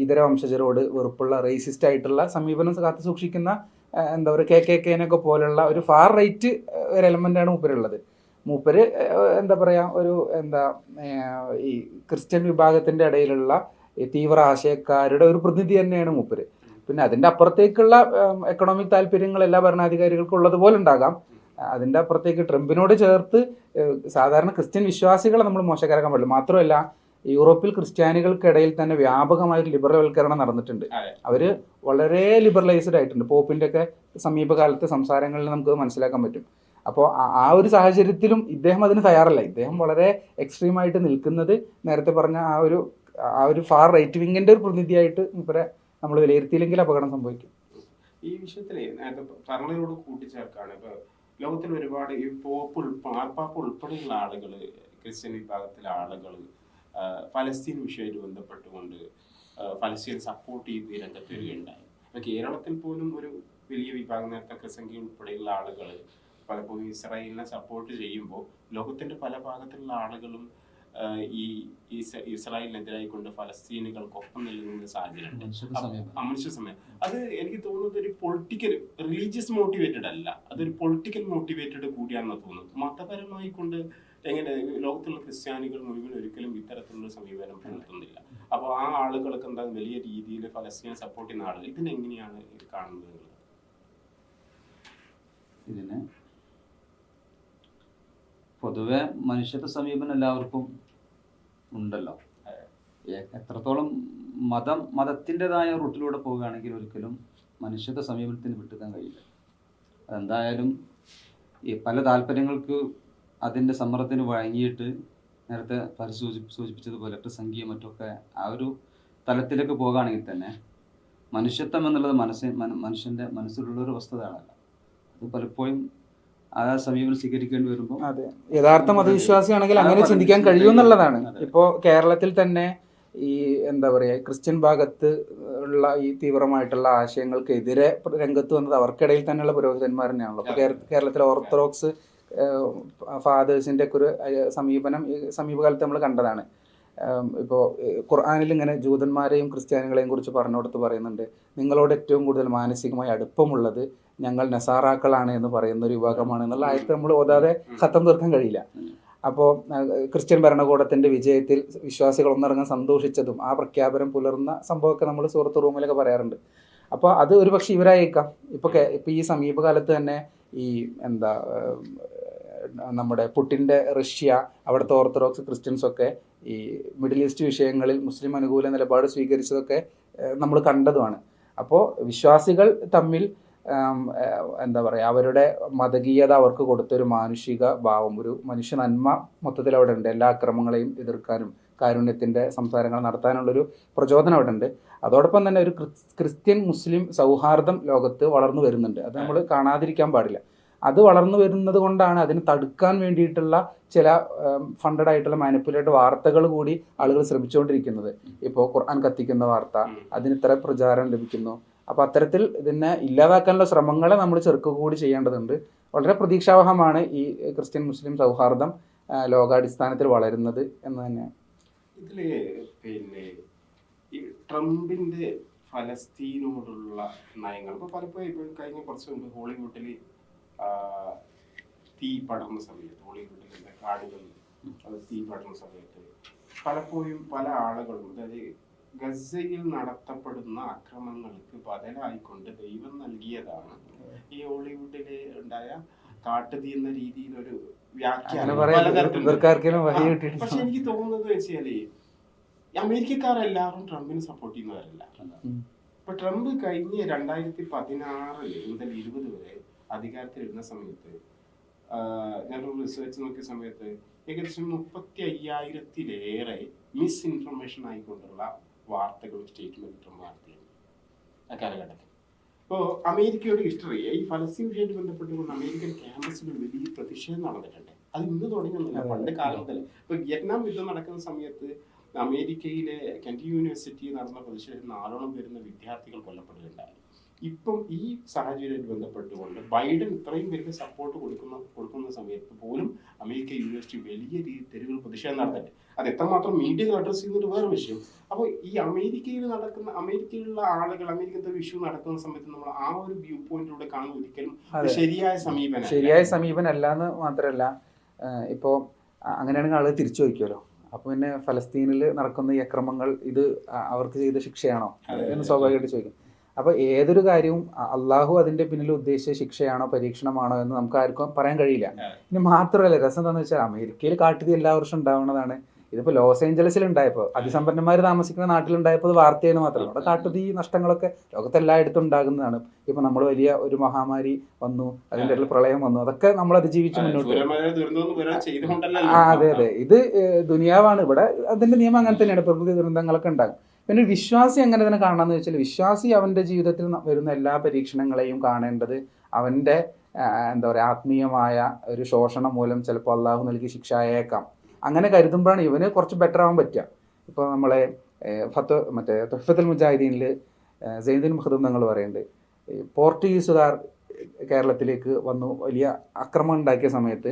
ഇതര വംശജരോട് വെറുപ്പുള്ള റേസിസ്റ്റ് ആയിട്ടുള്ള സമീപനം കാത്തു സൂക്ഷിക്കുന്ന എന്താ പറയുക കെ കെ കെനൊക്കെ പോലുള്ള ഒരു ഫാർ റൈറ്റ് ഒരു എലമെന്റാണ് മൂപ്പരുള്ളത്. മൂപ്പര് എന്താ പറയുക ഒരു എന്താ ഈ ക്രിസ്ത്യൻ വിഭാഗത്തിന്റെ ഇടയിലുള്ള തീവ്ര ആശയക്കാരുടെ ഒരു പ്രതിനിധി തന്നെയാണ് മൂപ്പര്. പിന്നെ അതിന്റെ അപ്പുറത്തേക്കുള്ള എക്കണോമിക് താല്പര്യങ്ങൾ എല്ലാ ഭരണാധികാരികൾക്കും ഉള്ളതുപോലെ ഉണ്ടാകാം. അതിന്റെ അപ്പുറത്തേക്ക് ട്രംപിനോട് ചേർത്ത് സാധാരണ ക്രിസ്ത്യൻ വിശ്വാസികളെ നമ്മൾ മോശക്കാരാക്കാൻ പാടില്ല. മാത്രമല്ല യൂറോപ്പിൽ ക്രിസ്ത്യാനികൾക്കിടയിൽ തന്നെ വ്യാപകമായ ഒരു ലിബറൽവൽക്കരണം നടന്നിട്ടുണ്ട്. അവർ വളരെ ലിബറലൈസ്ഡ് ആയിട്ടുണ്ട്. പോപ്പിന്റെ ഒക്കെ സമീപകാലത്തെ സംസാരങ്ങളിൽ നമുക്ക് മനസ്സിലാക്കാൻ പറ്റും. അപ്പോൾ ആ ഒരു സാഹചര്യത്തിലും ഇദ്ദേഹം അതിന് തയ്യാറല്ല. ഇദ്ദേഹം വളരെ എക്സ്ട്രീമായിട്ട് നിൽക്കുന്നത് നേരത്തെ പറഞ്ഞ ആ ഒരു ആ ഒരു ഫാർ റൈറ്റ് വിങ്ങിന്റെ ഒരു പ്രതിനിധിയായിട്ട് ഇവരെ നമ്മൾ വിലയിരുത്തിയില്ലെങ്കിൽ അപകടം സംഭവിക്കും. ഈ വിഷയത്തിൽ നേരത്തെ പറഞ്ഞതിനോട് കൂട്ടിച്ചേർക്കാണ്. ഇപ്പൊ ലോകത്തിൽ ഒരുപാട് ഈ പോപ്പ് ഉൾപ്പെടെ മാർപ്പാപ്പ ഉൾപ്പെടെയുള്ള ആളുകൾ ക്രിസ്ത്യൻ വിഭാഗത്തിലെ ആളുകൾ ഫലസ്തീൻ വിഷയമായിട്ട് ബന്ധപ്പെട്ടുകൊണ്ട് ഫലസ്തീൻ സപ്പോർട്ട് ചെയ്ത് രംഗത്ത് വരികയുണ്ടായി. അപ്പൊ കേരളത്തിൽ പോലും ഒരു വലിയ വിഭാഗം നേരത്തെ ക്രിസംഖ്യ ഉൾപ്പെടെയുള്ള ആളുകൾ പലപ്പോഴും ഇസ്രായേലിനെ സപ്പോർട്ട് ചെയ്യുമ്പോൾ ലോകത്തിന്റെ പല ഭാഗത്തുള്ള ആളുകളും ഈ ഇസ്രായേലിനെതിരായിക്കൊണ്ട് ഇസ്രായേലിനെതിരായി കൊണ്ട് ഫലസ്തീനുകൾക്കൊപ്പം നിൽക്കുന്ന സാഹചര്യമുണ്ട്. മനുഷ്യ സമയം. അത് എനിക്ക് തോന്നുന്നത് ഒരു പൊളിറ്റിക്കൽ റിലീജിയസ് മോട്ടിവേറ്റഡ് അല്ല. അതൊരു പൊളിറ്റിക്കൽ മോട്ടിവേറ്റഡ് കൂടിയാണെന്ന് തോന്നുന്നു. മതപരമായി കൊണ്ട് എങ്ങനെ ലോകത്തുള്ള ക്രിസ്ത്യാനികൾ മുഴുവൻ ഒരിക്കലും ഇത്തരത്തിലുള്ള സമീപനം പുലർത്തുന്നില്ല. അപ്പോൾ ആ ആളുകൾക്ക് എന്താ വലിയ രീതിയിൽ ഫലസ്തീനെ സപ്പോർട്ട് ചെയ്യുന്ന ആളുകൾ ഇതിനെങ്ങനെയാണ് ഇത് കാണുന്നത്? ഇതിന് പൊതുവെ മനുഷ്യത്വ സമീപനം എല്ലാവർക്കും ഉണ്ടല്ലോ. എത്രത്തോളം മതം മതത്തിന്റെതായ റൂട്ടിലൂടെ പോവുകയാണെങ്കിൽ ഒരിക്കലും മനുഷ്യത്വ സമീപനത്തിന് വിട്ടുക്കാൻ കഴിയില്ല. അതെന്തായാലും ഈ പല താല്പര്യങ്ങൾക്ക് അതിന്റെ സമ്മർദ്ദത്തിന് വഴങ്ങിയിട്ട് നേരത്തെ പരിസൂചി സൂചി സൂചിപ്പിച്ചതുപോലെ സംഖ്യയും മറ്റൊക്കെ ആ ഒരു തലത്തിലേക്ക് പോകുകയാണെങ്കിൽ തന്നെ മനുഷ്യത്വം എന്നുള്ളത് മനസ്സിൽ മന- മനുഷ്യന്റെ മനസ്സിലുള്ള ഒരു വസ്തുതയാണല്ലോ അത് പലപ്പോഴും ആ സമീപനം സ്വീകരിക്കേണ്ടി വരുമ്പോൾ അതെ. യഥാർത്ഥ മതവിശ്വാസിയാണെങ്കിൽ അങ്ങനെ ചിന്തിക്കാൻ കഴിയുമെന്നുള്ളതാണ്. ഇപ്പോൾ ഇപ്പോ കേരളത്തിൽ തന്നെ ഈ എന്താ പറയുക ക്രിസ്ത്യൻ ഭാഗത്ത് ഉള്ള ഈ തീവ്രമായിട്ടുള്ള ആശയങ്ങൾക്കെതിരെ രംഗത്ത് വന്നത് അവർക്കിടയിൽ തന്നെയുള്ള പുരോഹിതന്മാർ തന്നെയാണല്ലോ. കേരളത്തിലെ ഓർത്തഡോക്സ് ഫാദേഴ്സിന്റെ ഒക്കെ ഒരു സമീപനം സമീപകാലത്ത് നമ്മൾ കണ്ടതാണ്. ഇപ്പോൾ ഖുർആാനിൽ ഇങ്ങനെ ജൂതന്മാരെയും ക്രിസ്ത്യാനികളെയും കുറിച്ച് പറഞ്ഞു കൊടുത്ത് പറയുന്നുണ്ട്. നിങ്ങളോട് ഏറ്റവും കൂടുതൽ മാനസികമായി അടുപ്പമുള്ളത് ഞങ്ങൾ നസാറാക്കളാണ് എന്ന് പറയുന്ന ഒരു വിഭാഗമാണ് എന്നുള്ള ആയത്ത് നമ്മൾ ഓതാതെ ഖത്തം തീർക്കാൻ കഴിയില്ല. അപ്പോൾ ക്രിസ്ത്യൻ ഭരണകൂടത്തിന്റെ വിജയത്തിൽ വിശ്വാസികൾ ഒന്നിറങ്ങാൻ സന്തോഷിച്ചതും ആ പ്രഖ്യാപനം പുലർന്ന സംഭവമൊക്കെ നമ്മൾ സുഹൃത്ത് റൂമിലൊക്കെ പറയാറുണ്ട്. അപ്പോൾ അത് ഒരു പക്ഷേ ഇവരായേക്കാം ഇപ്പോൾ ഇപ്പോൾ ഈ സമീപകാലത്ത് തന്നെ ഈ എന്താ നമ്മുടെ പുട്ടിന്റെ റഷ്യ അവിടുത്തെ ഓർത്തഡോക്സ് ക്രിസ്ത്യൻസ് ഒക്കെ ഈ മിഡിൽ ഈസ്റ്റ് വിഷയങ്ങളിൽ മുസ്ലിം അനുകൂല നിലപാട് സ്വീകരിച്ചതൊക്കെ നമ്മൾ കണ്ടതുമാണ്. അപ്പോൾ വിശ്വാസികൾ തമ്മിൽ എന്താ പറയുക അവരുടെ മതകീയത അവർക്ക് കൊടുത്തൊരു മാനുഷിക ഭാവം ഒരു മനുഷ്യ നന്മ മൊത്തത്തിൽ അവിടെ ഉണ്ട്. എല്ലാ അക്രമങ്ങളെയും എതിർക്കാനും കാരുണ്യത്തിന്റെ സംസാരങ്ങൾ നടത്താനുള്ളൊരു പ്രചോദനം അവിടെ ഉണ്ട്. അതോടൊപ്പം തന്നെ ഒരു ക്രിസ്- ക്രിസ്ത്യൻ മുസ്ലിം സൗഹാർദ്ദം ലോകത്ത് വളർന്നു വരുന്നുണ്ട്. അത് നമ്മൾ കാണാതിരിക്കാൻ പാടില്ല. അത് വളർന്നു വരുന്നത് കൊണ്ടാണ് അതിനെ തടുക്കാൻ വേണ്ടിയിട്ടുള്ള ചില ഫണ്ടഡ് ആയിട്ടുള്ള മാനിപ്പുലേറ്റ് വാർത്തകൾ കൂടി ആളുകൾ ശ്രമിച്ചുകൊണ്ടിരിക്കുന്നത്. ഇപ്പോൾ ഖുർആൻ കത്തിക്കുന്ന വാർത്ത. അതിന് ഇത്ര പ്രചാരം ലഭിക്കുന്നു. അപ്പോൾ അത്തരത്തിൽ ഇതിനെ ഇല്ലാതാക്കാനുള്ള ശ്രമങ്ങളെ നമ്മൾ ചെറുക്കുക കൂടി ചെയ്യേണ്ടതുണ്ട്. വളരെ പ്രതീക്ഷാവഹമാണ് ഈ ക്രിസ്ത്യൻ മുസ്ലിം സൗഹാർദ്ദം ലോകാടിസ്ഥാനത്തിൽ വളരുന്നത് എന്ന് തന്നെ ഇതിൽ പിന്നെ ഈ ട്രംപിന്റെ ഫലസ്തീനോടുള്ള നയങ്ങൾ ഇപ്പൊ പലപ്പോഴും കഴിഞ്ഞ കുറച്ച് മുമ്പ് ഹോളിവുഡിൽ തീ പടർന്ന സമയത്ത് ഹോളിവുഡിലെ കാടുകളിൽ കാടുകൾ അത് തീ പടർന്ന സമയത്ത് പലപ്പോഴും പല ആളുകളും അതായത് ഗസയിൽ നടത്തപ്പെടുന്ന അക്രമങ്ങൾക്ക് ബദലായിക്കൊണ്ട് ദൈവം നൽകിയതാണ്. ഈ ഹോളിവുഡിൽ ഉണ്ടായ കാട്ടുതീ എന്ന രീതിയിലൊരു വ്യാഖ്യാനം പക്ഷെ എനിക്ക് തോന്നുന്നത് വെച്ചാൽ അമേരിക്കക്കാരെല്ലാവരും ട്രംപിനെ സപ്പോർട്ട് ചെയ്യുന്നവരല്ല. ഇപ്പൊ ട്രംപ് കഴിഞ്ഞ രണ്ടായിരത്തി പതിനാറ് മുതൽ ഇരുപത് വരെ അധികാരത്തിലിരുന്ന സമയത്ത് ഞാനൊരു റിസർച്ച് നോക്കിയ സമയത്ത് ഏകദേശം മുപ്പത്തി അയ്യായിരത്തിലേറെ മിസ് ഇൻഫർമേഷൻ ആയിക്കൊണ്ടുള്ള വാർത്തകളും സ്റ്റേറ്റ്മെന്റ് ട്രംപ് നടത്തിയിരുന്നു ആ കാലഘട്ടത്തിൽ. ഇപ്പോൾ അമേരിക്കയുടെ ഹിസ്റ്ററി ഈ ഫലസ്തീൻ വിഷയമായിട്ട് ബന്ധപ്പെട്ടുകൊണ്ട് അമേരിക്കൻ ക്യാമ്പസിൽ വലിയ പ്രതിഷേധം നടന്നിട്ടുണ്ട്. അത് ഇന്ന് തുടങ്ങിയൊന്നുമില്ല പണ്ട് കാലം മുതൽ ഇപ്പൊ വിയറ്റ്നാം യുദ്ധം നടക്കുന്ന സമയത്ത് അമേരിക്കയിലെ കെന്റി യൂണിവേഴ്സിറ്റി നടന്ന പ്രതിഷേധത്തിൽ നാലോളം വരുന്ന വിദ്യാർത്ഥികൾ കൊല്ലപ്പെടുകയുണ്ടായി. ഇപ്പം ഈ സാഹചര്യമായിട്ട് ബന്ധപ്പെട്ടുകൊണ്ട് ബൈഡൻ ഇത്രയും വലിയ സപ്പോർട്ട് കൊടുക്കുന്ന കൊടുക്കുന്ന സമയത്ത് പോലും അമേരിക്ക യൂണിവേഴ്സിറ്റി വലിയ രീതിയിൽ തെരുവിൽ പ്രതിഷേധം നടത്തട്ടെ. അത് എത്രമാത്രം മീഡിയകൾ അഡ്രസ് ചെയ്യുന്നത് വേറെ വിഷയം. അപ്പോൾ ഈ അമേരിക്കയിൽ നടക്കുന്ന അമേരിക്കയിലുള്ള ആളുകൾ അമേരിക്കത്തെ ഒരു ഇഷ്യൂ നടക്കുന്ന സമയത്ത് നമ്മൾ ആ ഒരു വ്യൂ പോയിന്റിലൂടെ കാണുന്ന ഒരിക്കലും. ശരിയായ സമീപനം ശരിയായ സമീപനം അല്ല എന്ന് മാത്രമല്ല ഇപ്പോൾ അങ്ങനെയാണെങ്കിൽ ആളുകൾ തിരിച്ചു വയ്ക്കുമല്ലോ. അപ്പൊ പിന്നെ ഫലസ്തീനിൽ നടക്കുന്ന ഈ അക്രമങ്ങൾ ഇത് അവർക്ക് ചെയ്ത ശിക്ഷയാണോ? എന്ന്. സ്വാഭാവികമായിട്ട് ചോദിക്കും. അപ്പോൾ ഏതൊരു കാര്യവും അള്ളാഹു അതിന്റെ പിന്നിൽ ഉദ്ദേശിച്ച ശിക്ഷയാണോ പരീക്ഷണമാണോ എന്ന് നമുക്ക് ആർക്കും പറയാൻ കഴിയില്ല. ഇനി മാത്രമല്ല രസം എന്താണെന്ന് വെച്ചാൽ അമേരിക്കയിൽ കാട്ടുതീ എല്ലാ വർഷം ഉണ്ടാവുന്നതാണ്. ഇതിപ്പോ ലോസ് ഏഞ്ചലസിൽ ഉണ്ടായപ്പോൾ അതിസമ്പന്നന്മാർ താമസിക്കുന്ന നാട്ടിലുണ്ടായപ്പോൾ അത് വാർത്തയാണ് മാത്രമല്ല. അവിടെ കാട്ടുതീ നഷ്ടങ്ങളൊക്കെ ലോകത്തെല്ലായിടത്തും ഉണ്ടാകുന്നതാണ്. ഇപ്പൊ നമ്മൾ വലിയ ഒരു മഹാമാരി വന്നു അതിന്റെ ഇടയിൽ പ്രളയം വന്നു അതൊക്കെ നമ്മൾ അതിജീവിച്ച് മുന്നോട്ട് ആ അതെ അതെ. ഇത് ദുനിയാവാണ്. ഇവിടെ അതിന്റെ നിയമം അങ്ങനെ തന്നെയാണ്. പ്രകൃതി ദുരന്തങ്ങളൊക്കെ ഉണ്ടാകും. പിന്നെ ഒരു വിശ്വാസി എങ്ങനെ തന്നെ കാണാന്ന് വെച്ചാൽ വിശ്വാസി അവന്റെ ജീവിതത്തിൽ വരുന്ന എല്ലാ പരീക്ഷണങ്ങളെയും കാണേണ്ടത് അവന്റെ എന്താ പറയുക ആത്മീയമായ ഒരു ശോഷണം മൂലം ചിലപ്പോൾ അള്ളാഹു നൽകി ശിക്ഷ അയക്കാം അങ്ങനെ കരുതുമ്പോഴാണ് ഇവന് കുറച്ച് ബെറ്റർ ആവാൻ പറ്റുക. ഇപ്പോൾ നമ്മളെ ഫത്ത് മറ്റേ തുഹഫത്തുൽ മുജാഹിദീനിൽ സൈദുൽ മഖദൂം നിങ്ങൾ പറയുന്നുണ്ട്. പോർച്ചുഗീസുകാർ കേരളത്തിലേക്ക് വന്നു വലിയ ആക്രമണം ഉണ്ടാക്കിയ സമയത്ത്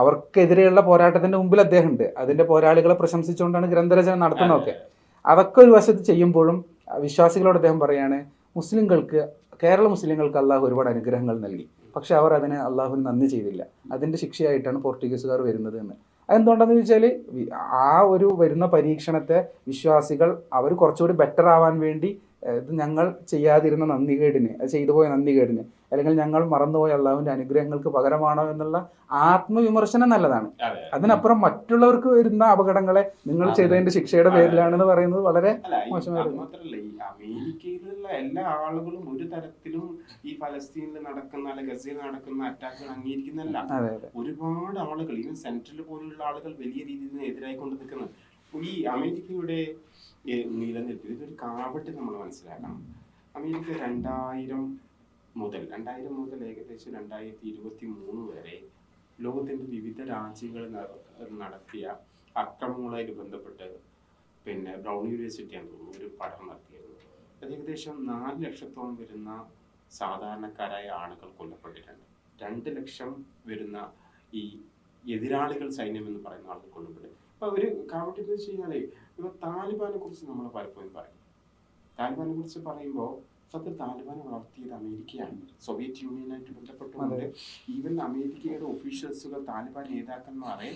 അവർക്കെതിരെയുള്ള പോരാട്ടത്തിന്റെ മുമ്പിൽ അദ്ദേഹം ഉണ്ട്. അതിന്റെ പോരാളികളെ പ്രശംസിച്ചുകൊണ്ടാണ് ഗ്രന്ഥരചന നടത്തുന്നതൊക്കെ. അതൊക്കെ ഒരു വശത്ത് ചെയ്യുമ്പോഴും വിശ്വാസികളോട് അദ്ദേഹം പറയാണ് മുസ്ലിങ്ങൾക്ക് കേരള മുസ്ലിങ്ങൾക്ക് അള്ളാഹു ഒരുപാട് അനുഗ്രഹങ്ങൾ നൽകി. പക്ഷെ അവർ അതിനെ അള്ളാഹുവിന് നന്ദി ചെയ്തില്ല. അതിന്റെ ശിക്ഷയായിട്ടാണ് പോർട്ടുഗീസുകാർ വരുന്നത് എന്ന്. അതെന്തുകൊണ്ടാന്ന് ചോദിച്ചാൽ ആ ഒരു വരുന്ന പരീക്ഷണത്തെ വിശ്വാസികൾ അവർ കുറച്ചുകൂടി ബെറ്റർ ആവാൻ വേണ്ടി ഇത് ഞങ്ങൾ ചെയ്യാതിരുന്ന നന്ദികേടിന് അത് ചെയ്തു പോയ നന്ദികേടിന് അല്ലെങ്കിൽ ഞങ്ങൾ മറന്നുപോയ അള്ളാഹുവിന്റെ അനുഗ്രഹങ്ങൾക്ക് പകരമാണോ എന്നുള്ള ആത്മവിമർശനം നല്ലതാണ്. അതെ. അതിനപ്പുറം മറ്റുള്ളവർക്ക് വരുന്ന അപകടങ്ങളെ നിങ്ങൾ ചെയ്തതിന്റെ ശിക്ഷയുടെ പേരിലാണെന്ന് പറയുന്നത് വളരെ മോശമായിരുന്നു ഈ- അമേരിക്കയിലുള്ള എല്ലാ ആളുകളും ഒരു തരത്തിലും ഈ ഫലസ്തീനിൽ നടക്കുന്ന അല്ലെ ഗസയിൽ നടക്കുന്ന അറ്റാക്കുകൾ അംഗീകരിക്കുന്നല്ല ഒരുപാട് ആളുകൾ ഈവൻ സെൻട്രൽ പോലുള്ള ആളുകൾ വലിയ രീതിയിൽ എതിരായിക്കൊണ്ട് നിൽക്കുന്നത്. ഈ അമേരിക്കയുടെ ഈ നിലനിൽപ്പ് ഇതൊരു കാവട്ട് നമ്മൾ മനസ്സിലാക്കണം. അമേരിക്ക രണ്ടായിരം മുതൽ രണ്ടായിരം മുതൽ ഏകദേശം രണ്ടായിരത്തി ഇരുപത്തി മൂന്ന് വരെ ലോകത്തിന്റെ വിവിധ രാജ്യങ്ങളിൽ നടത്തിയ അക്രമങ്ങളുമായിട്ട് ബന്ധപ്പെട്ട് പിന്നെ ബ്രൗൺ യൂണിവേഴ്സിറ്റിയാണ് തോന്നുന്നു ഒരു പഠനം നടത്തിയത് അത് ഏകദേശം നാല് ലക്ഷത്തോളം വരുന്ന സാധാരണക്കാരായ ആളുകൾ കൊല്ലപ്പെട്ടിട്ടുണ്ട്. രണ്ട് ലക്ഷം വരുന്ന ഈ എതിരാളികൾ സൈന്യം എന്ന് പറയുന്ന ആളുകൾ കൊണ്ടുപോയി അപ്പൊ ഒരു കാവട്ടി എന്ന് വെച്ച് കഴിഞ്ഞാലേ ഇപ്പൊ താലിബാനെ കുറിച്ച് നമ്മൾ പലപ്പോഴും പറയും. താലിബാനെ കുറിച്ച് പറയുമ്പോൾ സത്യ താലിബാനെ വളർത്തിയത് അമേരിക്കയാണ്. സോവിയറ്റ് യൂണിയനായിട്ട് ബന്ധപ്പെട്ടുകൊണ്ട് ഈവൻ അമേരിക്കയുടെ ഓഫീഷ്യൽസുകൾ താലിബാൻ നേതാക്കന്മാരെ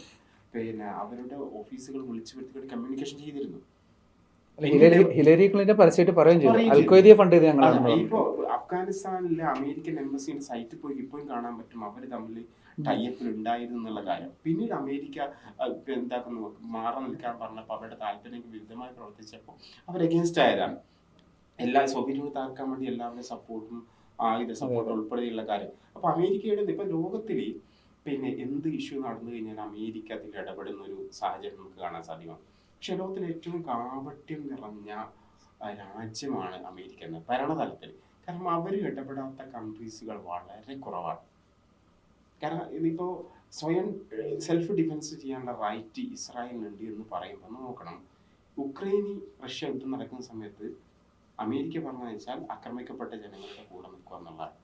പിന്നെ അവരുടെ ഓഫീസുകൾ വിളിച്ചു വരുത്തിക്കൊണ്ട് കമ്മ്യൂണിക്കേഷൻ ചെയ്തിരുന്നു. ഹിലരി ക്ലിന്റൺ പരസ്യമായിട്ട് പറയുകയും ചെയ്തു. ഫണ്ട് ചെയ്ത്. ഞങ്ങളാണ് അഫ്ഗാനിസ്ഥാനിലെ അമേരിക്കൻ എംബസിന്റെ സൈറ്റിൽ പോയി ഇപ്പോഴും കാണാൻ പറ്റും. അവർ തമ്മിൽ ടൈപ്പിൽ ഉണ്ടായിരുന്നു എന്നുള്ള കാര്യം. പിന്നീട് അമേരിക്ക എന്താക്കുന്നു മാറി നിൽക്കാൻ പറഞ്ഞപ്പോൾ അവരുടെ താല്പര്യങ്ങൾക്ക് വിരുദ്ധമായി പ്രവർത്തിച്ചപ്പോൾ അവർ അഗേൻസ്റ്റ് ആയതാണ്. എല്ലാ സോവിയറ്റ് യൂണിയൻ തകർക്കാൻ വേണ്ടി എല്ലാവരുടെയും സപ്പോർട്ടും ആയുധ സപ്പോർട്ട് ഉൾപ്പെടെയുള്ള കാര്യം. അപ്പൊ അമേരിക്കയുടെ ഇപ്പൊ ലോകത്തിൽ പിന്നെ എന്ത് ഇഷ്യൂ നടന്നു കഴിഞ്ഞാൽ അമേരിക്ക അതിൽ ഇടപെടുന്ന ഒരു സാഹചര്യം നമുക്ക് കാണാൻ സാധ്യമാണ് പക്ഷെ ലോകത്തിൽ ഏറ്റവും കാപട്യം നിറഞ്ഞ രാജ്യമാണ് അമേരിക്ക എന്ന് ഭരണതലത്തിൽ. കാരണം അവർ ഇടപെടാത്ത കൺട്രീസുകൾ വളരെ കുറവാണ്. കാരണം ഇതിപ്പോ സ്വയം സെൽഫ് ഡിഫൻസ് ചെയ്യാനുള്ള റൈറ്റ് ഇസ്രായേലിനുണ്ട് എന്ന് പറയുമ്പോൾ നോക്കണം. ഉക്രൈനി റഷ്യ യുദ്ധം നടക്കുന്ന സമയത്ത് അമേരിക്ക പറഞ്ഞു വെച്ചാൽ ആക്രമിക്കപ്പെട്ട ജനങ്ങളുടെ കൂടെ നിൽക്കുക എന്നുള്ളതാണ്.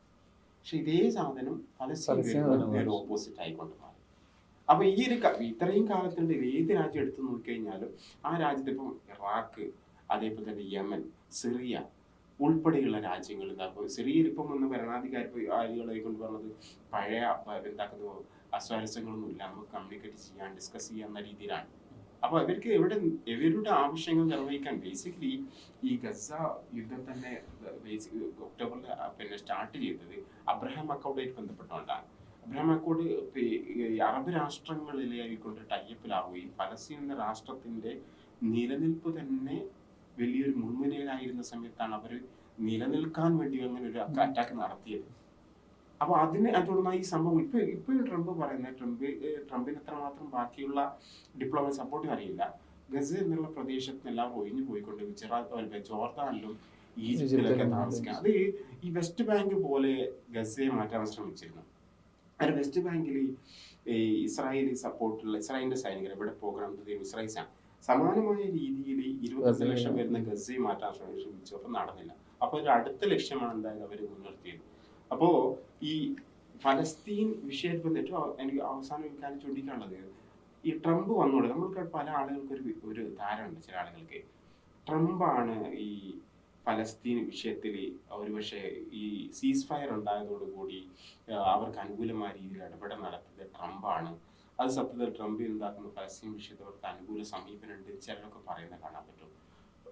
പക്ഷെ ഇതേ സാധനം പലസ്തീൻ ഓപ്പോസിറ്റ് ആയിക്കൊണ്ട് മാറി. അപ്പൊ ഈ ഒരു ഇത്രയും കാലത്തിന്റെ ഏത് രാജ്യം എടുത്തു നോക്കിക്കഴിഞ്ഞാലും ആ രാജ്യത്ത് ഇപ്പം ഇറാഖ് അതേപോലെ തന്നെ യമൻ സിറിയ ഉൾപ്പെടെയുള്ള രാജ്യങ്ങൾ ഇതാക്കും സിറിയയിൽ ഇപ്പം വന്ന ഭരണാധികാരി ആളുകളെ കൊണ്ട് പറഞ്ഞത് പഴയ എന്താക്കുന്ന അസ്വാരസ്യങ്ങളൊന്നും ഇല്ല. നമുക്ക് കമ്മ്യൂണിക്കേറ്റ് ചെയ്യാൻ ഡിസ്കസ് ചെയ്യാവുന്ന രീതിയിലാണ്. അപ്പൊ ഇവർക്ക് എവിടെ ഇവരുടെ ആവശ്യങ്ങൾ നിർവഹിക്കാൻ ബേസിക്കലി ഈ ഗസ യുദ്ധം തന്നെ ഒക്ടോബറിൽ പിന്നെ സ്റ്റാർട്ട് ചെയ്തത് അബ്രഹാം അക്കൗണ്ടായിട്ട് ബന്ധപ്പെട്ടുകൊണ്ടാണ് അബ്രഹാം അക്കൗണ്ട് ഈ അറബ് രാഷ്ട്രങ്ങളിലേക്കൊണ്ട് ടൈപ്പിലാവുകയും പലസ്തീൻ എന്ന രാഷ്ട്രത്തിന്റെ നിലനിൽപ്പ് തന്നെ വലിയൊരു മുൻമുനയിലായിരുന്ന സമയത്താണ് അവർ നിലനിൽക്കാൻ വേണ്ടി അങ്ങനെ ഒരു അറ്റാക്ക് നടത്തിയത്. അപ്പൊ അതിന് തുടർന്ന ഈ സംഭവം. ഇപ്പൊ ഇപ്പൊ ട്രംപ് പറയുന്നത് ട്രംപ് ട്രംപിന് എത്രമാത്രം ബാക്കിയുള്ള ഡിപ്ലോമസി സപ്പോർട്ട് അറിയില്ല. ഗസ എന്നുള്ള പ്രദേശത്ത് എല്ലാം ഒഴിഞ്ഞു പോയിക്കൊണ്ട് ഗുജറാത്ത് ജോർദാനിലും ഈജിപ്തിലൊക്കെ ഈജിപ്തിലും താമസിക്കാം അത് ഈ വെസ്റ്റ് ബാങ്ക് പോലെ ഗസയെ മാറ്റാൻ ശ്രമിച്ചിരുന്നു. അത് വെസ്റ്റ് ബാങ്കിൽ ഈ ഇസ്രായേലി സപ്പോർട്ടുള്ള ഇസ്രായേലിന്റെ സൈനികർ ഇവിടെ പോകണം ഇസ്രായേൽ സമാനമായ രീതിയിൽ ഇരുപത് ലക്ഷം വരുന്ന ഗസയെ മാറ്റാൻ ശ്രമി- ശ്രമിച്ചു. അപ്പം നടന്നില്ല. അപ്പൊ ഒരു അടുത്ത ലക്ഷ്യമാണ് എന്തായാലും അവർ മുൻനിർത്തിയത്. അപ്പോ ഈ ഫലസ്തീൻ വിഷയത്തിൽ വന്നിട്ട് എനിക്ക് അവസാനം എനിക്ക് ചൂണ്ടിക്കാനുള്ളത് ഈ ട്രംപ് വന്നോളൂ നമ്മൾക്ക് പല ആളുകൾക്ക് ഒരു ഒരു ധാരണ ഉണ്ട് ചില ആളുകൾക്ക്. ട്രംപാണ് ഈ ഫലസ്തീൻ വിഷയത്തിൽ ഒരുപക്ഷെ ഈ സീസ് ഫയർ ഉണ്ടായതോടുകൂടി അവർക്ക് അനുകൂലമായ രീതിയിൽ ഇടപെടൽ നടത്തിയത് ട്രംപാണ്. അത് സത്യത്തിൽ ട്രംപ് ഉണ്ടാക്കുന്ന പലസ്തീൻ വിഷയത്തോർക്ക് അനുകൂല സമീപനമുണ്ട്. ചിലരൊക്കെ പറയുന്നത് കാണാൻ പറ്റും.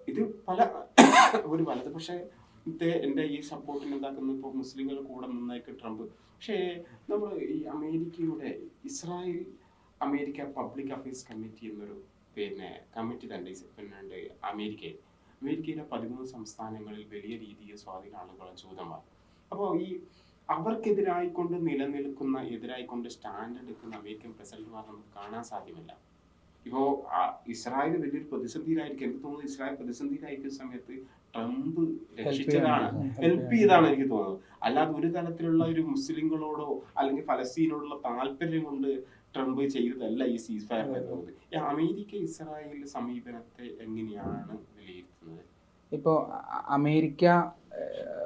ഇത് പല ഒരു വലതുപക്ഷത്തെ എന്റെ ഈ സപ്പോർട്ടിന് എന്താക്കുന്നു? ഇപ്പോൾ മുസ്ലിങ്ങൾ കൂടെ നിന്നേക്ക് ട്രംപ്. പക്ഷേ നമ്മൾ ഈ അമേരിക്കയുടെ Israel America public affairs committee എന്നൊരു പിന്നെ കമ്മിറ്റി തന്നെ പിന്നുണ്ട് പിന്നെ അമേരിക്കയിൽ. അമേരിക്കയിലെ പതിമൂന്ന് സംസ്ഥാനങ്ങളിൽ വലിയ രീതിയിൽ സ്വാധീനമുള്ള ജൂതന്മാർ. അപ്പോൾ ഈ അവർക്കെതിരായിക്കൊണ്ട് നിലനിൽക്കുന്ന എതിരായിക്കൊണ്ട് സ്റ്റാൻഡ് എടുക്കുന്ന അമേരിക്കൻ പ്രസിഡന്റുമാർ നമുക്ക് കാണാൻ സാധ്യമല്ല. ഇപ്പോ ആ, ഇസ്രായേൽ വലിയൊരു പ്രതിസന്ധിയിലായിരിക്കും. എനിക്ക് തോന്നുന്നു ഇസ്രായേൽ പ്രതിസന്ധിയിലായിരിക്കുന്ന സമയത്ത് ട്രംപ് രക്ഷിച്ചതാണ്. ഹെൽപ്പ് ചെയ്താണ്. എനിക്ക് തോന്നുന്നത്. അല്ലാതെ ഒരു തരത്തിലുള്ള ഒരു മുസ്ലിങ്ങളോടോ അല്ലെങ്കിൽ ഫലസ്തീനോടുള്ള താല്പര്യം കൊണ്ട് ട്രംപ് ചെയ്തതല്ല ഈ സീസ് ഫയർ എന്നുള്ളത് അമേരിക്ക ഇസ്രായേൽ സമീപനത്തെ എങ്ങനെയാണ് വിലയിരുത്തുന്നത്? ഇപ്പോൾ അമേരിക്ക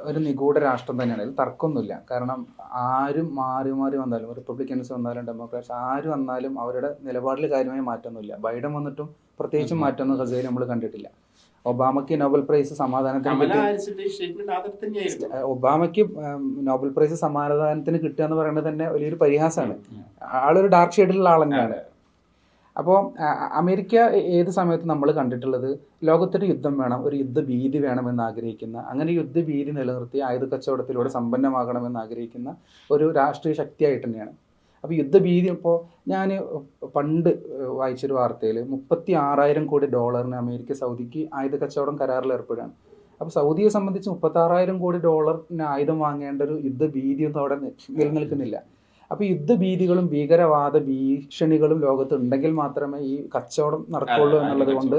ഒരു നിഗൂഢ രാഷ്ട്രം തന്നെയാണ്. അതിൽ തർക്കമൊന്നുമില്ല. കാരണം ആരും മാറി മാറി വന്നാലും റിപ്പബ്ലിക്കൻസ് വന്നാലും ഡെമോക്രാറ്റ്സ് ആര് വന്നാലും അവരുടെ നിലപാടിൽ കാര്യമായി മാറ്റമൊന്നുമില്ല. ബൈഡൻ വന്നിട്ടും പ്രത്യേകിച്ചും മാറ്റമൊന്നും ഹസൈൻ നമ്മൾ കണ്ടിട്ടില്ല. ഒബാമയ്ക്ക് നോബൽ പ്രൈസ് സമാധാനത്തിന് ഒബാമയ്ക്ക് നോബൽ പ്രൈസ് സമാധാനത്തിന് കിട്ടുക എന്ന് പറയുന്നത് തന്നെ വലിയൊരു പരിഹാസമാണ്. ആളൊരു ഡാർക്ക് ഷെയ്ഡിലുള്ള ആളെന്നാണ്. അപ്പോൾ അമേരിക്ക ഏത് സമയത്ത് നമ്മൾ കണ്ടിട്ടുള്ളത്? ലോകത്തൊരു യുദ്ധം വേണം ഒരു യുദ്ധഭീതി വേണമെന്ന് ആഗ്രഹിക്കുന്ന അങ്ങനെ യുദ്ധഭീതി നിലനിർത്തി ആയുധ കച്ചവടത്തിലൂടെ സമ്പന്നമാകണമെന്ന് ആഗ്രഹിക്കുന്ന ഒരു രാഷ്ട്രീയ ശക്തിയായിട്ട് തന്നെയാണ്. അപ്പോൾ യുദ്ധഭീതി ഇപ്പോൾ ഞാൻ പണ്ട് വായിച്ചൊരു വാർത്തയിൽ മുപ്പത്തി ആറായിരം കോടി ഡോളറിന് അമേരിക്ക സൗദിക്ക് ആയുധ കച്ചവടം കരാറിൽ ഏർപ്പെടുകയാണ് അപ്പോൾ സൗദിയെ സംബന്ധിച്ച് മുപ്പത്തി ആറായിരം കോടി ഡോളറിന് ആയുധം വാങ്ങേണ്ട ഒരു യുദ്ധഭീതിയൊന്നും അവിടെ നിലനിൽക്കുന്നില്ല. അപ്പോൾ യുദ്ധഭീതികളും ഭീകരവാദ ഭീഷണികളും ലോകത്ത് ഉണ്ടെങ്കിൽ മാത്രമേ ഈ കച്ചവടം നടക്കുള്ളൂ എന്നുള്ളത് കൊണ്ട്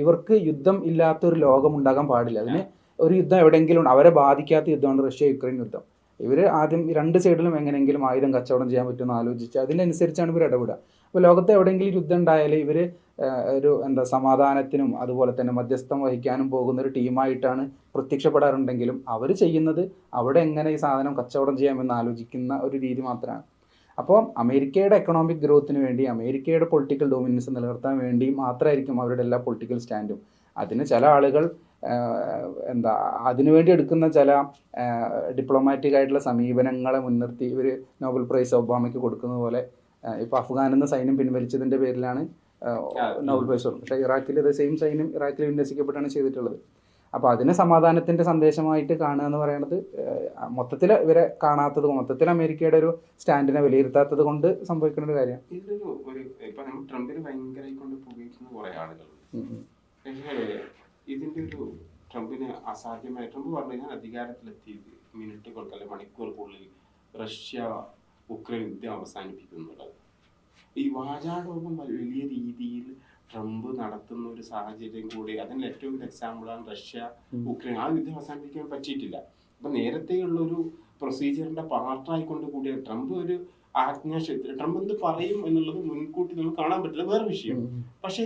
ഇവർക്ക് യുദ്ധം ഇല്ലാത്ത ഒരു ലോകം ഉണ്ടാകാൻ പാടില്ല. അതിന് ഒരു യുദ്ധം എവിടെയെങ്കിലും അവരെ ബാധിക്കാത്ത യുദ്ധമാണ് റഷ്യ യുക്രൈൻ യുദ്ധം. ഇവർ ആദ്യം രണ്ട് സൈഡിലും എങ്ങനെയെങ്കിലും ആയുധം കച്ചവടം ചെയ്യാൻ പറ്റുമെന്ന് ആലോചിച്ച് അതിനനുസരിച്ചാണ് ഇവർ ഇടപെടുക. അപ്പോൾ ലോകത്ത് എവിടെയെങ്കിലും യുദ്ധം ഉണ്ടായാൽ ഇവർ ഒരു എന്താ സമാധാനത്തിനും അതുപോലെ തന്നെ മധ്യസ്ഥം വഹിക്കാനും പോകുന്ന ഒരു ടീമായിട്ടാണ് പ്രത്യക്ഷപ്പെടാറുണ്ടെങ്കിലും അവർ ചെയ്യുന്നത് അവിടെ എങ്ങനെ ഈ സാധനം കച്ചവടം ചെയ്യാമെന്ന് ആലോചിക്കുന്ന ഒരു രീതി മാത്രമാണ്. അപ്പോൾ അമേരിക്കയുടെ എക്കണോമിക് ഗ്രോത്തിന് വേണ്ടി അമേരിക്കയുടെ പൊളിറ്റിക്കൽ ഡൊമിനൻസ് നിലനിർത്താൻ വേണ്ടി മാത്രമായിരിക്കും അവരുടെ എല്ലാ പൊളിറ്റിക്കൽ സ്റ്റാൻഡും അതിന് ചില ആളുകൾ എന്താ അതിനുവേണ്ടി എടുക്കുന്ന ചില ഡിപ്ലോമാറ്റിക് ആയിട്ടുള്ള സമീപനങ്ങളെ മുൻനിർത്തി ഇവർ നോബൽ പ്രൈസ് ഒബാമയ്ക്ക് കൊടുക്കുന്നത് പോലെ ഇപ്പോൾ അഫ്ഗാനിൽ നിന്ന് സൈന്യം പിൻവലിച്ചതിന്റെ പേരിലാണ് നോബൽ പ്രൈസ് പക്ഷേ ഇറാഖിൽ ഇത് സെയിം സൈന്യം ഇറാഖിൽ വിന്യസിക്കപ്പെട്ടാണ് ചെയ്തിട്ടുള്ളത്. അപ്പോൾ അതിനെ സമാധാനത്തിന്റെ സന്ദേശമായിട്ട് കാണുക എന്ന് പറയുന്നത് മൊത്തത്തിൽ ഇവരെ കാണാത്തത് മൊത്തത്തിൽ അമേരിക്കയുടെ ഒരു സ്റ്റാൻഡിനെ വിലയിരുത്താത്തത് കൊണ്ട് സംഭവിക്കുന്ന ഒരു കാര്യമാണ് ഇതിലൊരു ഒരു ഇപ്പൊ നമ്മൾ ട്രംപിന് ഭയങ്കരമായി കൊണ്ട് പുകയ്ക്കുന്ന കുറെ ആളുകളുണ്ട്. ഇതിന്റെ ഒരു ട്രംപിന് അസാധ്യമായ ട്രംപ് പറഞ്ഞു ഞാൻ അധികാരത്തിലെത്തി മിനിറ്റുകൾക്ക് അല്ലെങ്കിൽ മണിക്കൂറുകൾക്കുള്ളിൽ റഷ്യ ഉക്രൈൻ യുദ്ധം അവസാനിപ്പിക്കുന്നുള്ളത് ഈ വാചാടോപം വലിയ രീതിയിൽ ട്രംപ് നടത്തുന്ന ഒരു സാഹചര്യം കൂടി അതിന് ഏറ്റവും വലിയ എക്സാമ്പിളാണ് റഷ്യ ഉക്രൈൻ. ആ യുദ്ധം അവസാനിപ്പിക്കാൻ പറ്റിയിട്ടില്ല. അപ്പം നേരത്തെയുള്ളൊരു പ്രൊസീജിയറിന്റെ പാർട്ടായിക്കൊണ്ട് കൂടിയ ട്രംപ് ഒരു ആജ്ഞാശക്തി ട്രംപ് എന്ത് പറയും എന്നുള്ളത് മുൻകൂട്ടി നമുക്ക് കാണാൻ പറ്റില്ല. വേറെ വിഷയം. പക്ഷേ